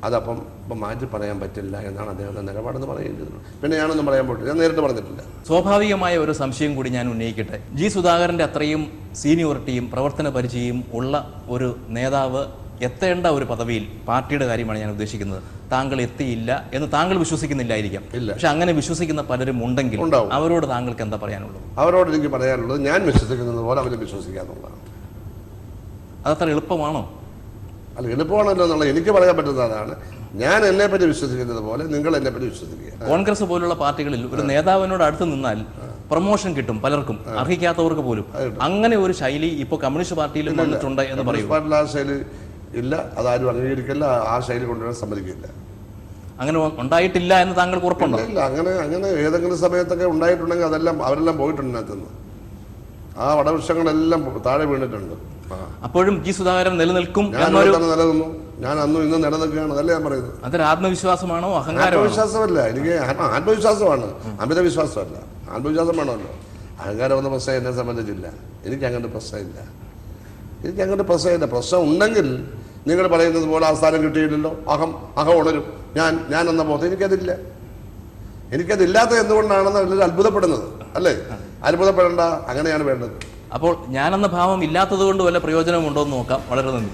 B: അതപ്പം ഇപ്പം മാറ്റി പറയാൻ പറ്റില്ല എന്നാണ് അദ്ദേഹത്തിന്റെ നിലപാടെന്ന് പറയുന്നത്. പിന്നെ ഞാനൊന്നും പറയാൻ പോയിട്ടില്ല. ഞാൻ നേരിട്ട് പറഞ്ഞിട്ടില്ല.
A: സ്വാഭാവികമായ ഒരു സംശയം കൂടി ഞാൻ ഉന്നയിക്കട്ടെ. ജി സുധാകരന്റെ അത്രയും സീനിയോറിറ്റിയും പ്രവർത്തന പരിചയം ഉള്ള ഒരു നേതാവ് എത്തേണ്ട ഒരു പദവിയിൽ പാർട്ടിയുടെ കാര്യമാണ് ഞാൻ ഉദ്ദേശിക്കുന്നത്. താങ്കൾ എത്തിയില്ല എന്ന് താങ്കൾ വിശ്വസിക്കുന്നില്ലായിരിക്കാം. പക്ഷെ അങ്ങനെ വിശ്വസിക്കുന്ന പലരും ഉണ്ടെങ്കിൽ. അവരോട് താങ്കൾക്ക് എന്താ പറയാനുള്ളത്
B: അവരോട് എനിക്ക് പറയാനുള്ളത് ഞാൻ വിശ്വസിക്കുന്നത് പോലെ അവരും വിശ്വസിക്കാന്നുള്ളതാണ്
A: അതത്ര എളുപ്പമാണോ?
B: അല്ല എളുപ്പമാണല്ലോ എന്നുള്ളത് എനിക്ക് പറയാൻ പറ്റുന്ന അതാണ്. ഞാൻ എന്നെ പറ്റി വിശ്വസിക്കുന്നത് പോലെ നിങ്ങൾ എന്നെ പറ്റി വിശ്വസിക്കുക.
A: കോൺഗ്രസ് പോലുള്ള പാർട്ടികളിൽ ഒരു നേതാവിനോട് അടുത്ത് നിന്നാൽ പ്രൊമോഷൻ കിട്ടും പലർക്കും. അർഹിക്കാത്തവർക്ക് പോലും. അങ്ങനെ ഒരു ശൈലി ഇപ്പോൾ കമ്മ്യൂണിസ്റ്റ് പാർട്ടിയിലും വന്നിട്ടുണ്ട് എന്ന് പറയൂ.
B: ഇല്ല അതാരും അംഗീകരിക്കില്ല ആ ശൈലി കൊണ്ടുവരാൻ സമ്മതിക്കില്ല.
A: അങ്ങനെ ഉണ്ടായിട്ടില്ല എന്ന് താങ്കൾക്ക് ഉറപ്പുണ്ടോ?
B: ഇല്ല അങ്ങനെ അങ്ങനെ ഏതെങ്കിലും സമയത്തൊക്കെ ഉണ്ടായിട്ടുണ്ടെങ്കിൽ അതെല്ലാം അവരെല്ലാം പോയിട്ടുണ്ട് അതിനകത്തുനിന്ന് ആ വടവൃക്ഷങ്ങളെല്ലാം താഴെ വീണിട്ടുണ്ട്.
A: അപ്പോഴും ജി സുധാകരൻ നിലനിൽക്കും
B: നിലനിന്നു. ഞാൻ അന്നും ഇന്നും നിലനിൽക്കുകയാണ് അതല്ലേ ഞാൻ പറയുന്നത്.
A: അതൊരു ആത്മവിശ്വാസമാണോ?
B: ആത്മവിശ്വാസമല്ല. എനിക്ക് ആത്മവിശ്വാസമാണ്. അമിത വിശ്വാസമല്ല ആത്മവിശ്വാസം വേണമല്ലോ അഹങ്കാരം എന്ന പ്രശ്നം എന്നെ സംബന്ധിച്ചില്ല. എനിക്ക് അങ്ങനത്തെ പ്രശ്നമില്ല. എനിക്ക് അങ്ങനെ പ്രശ്നമില്ല പ്രശ്നം ഉണ്ടെങ്കിൽ നിങ്ങൾ പറയുന്നത് പോലെ ആ സ്ഥാനം കിട്ടിയില്ലല്ലോ. അഹം അഹം ഉണരും. ഞാൻ ഞാൻ എന്ന ബോധം എനിക്കതില്ല. എനിക്കതില്ലാത്ത എന്തുകൊണ്ടാണെന്ന് എല്ലാവരും അത്ഭുതപ്പെടുന്നത്. അല്ലേ? അത്ഭുതപ്പെടേണ്ട. അങ്ങനെയാണ് വേണ്ടത്.
A: അപ്പോൾ ഞാനെന്ന ഭാവം ഇല്ലാത്തത് കൊണ്ട് വല്ല പ്രയോജനമുണ്ടോ എന്ന് നോക്കാം. വളരെ നന്ദി.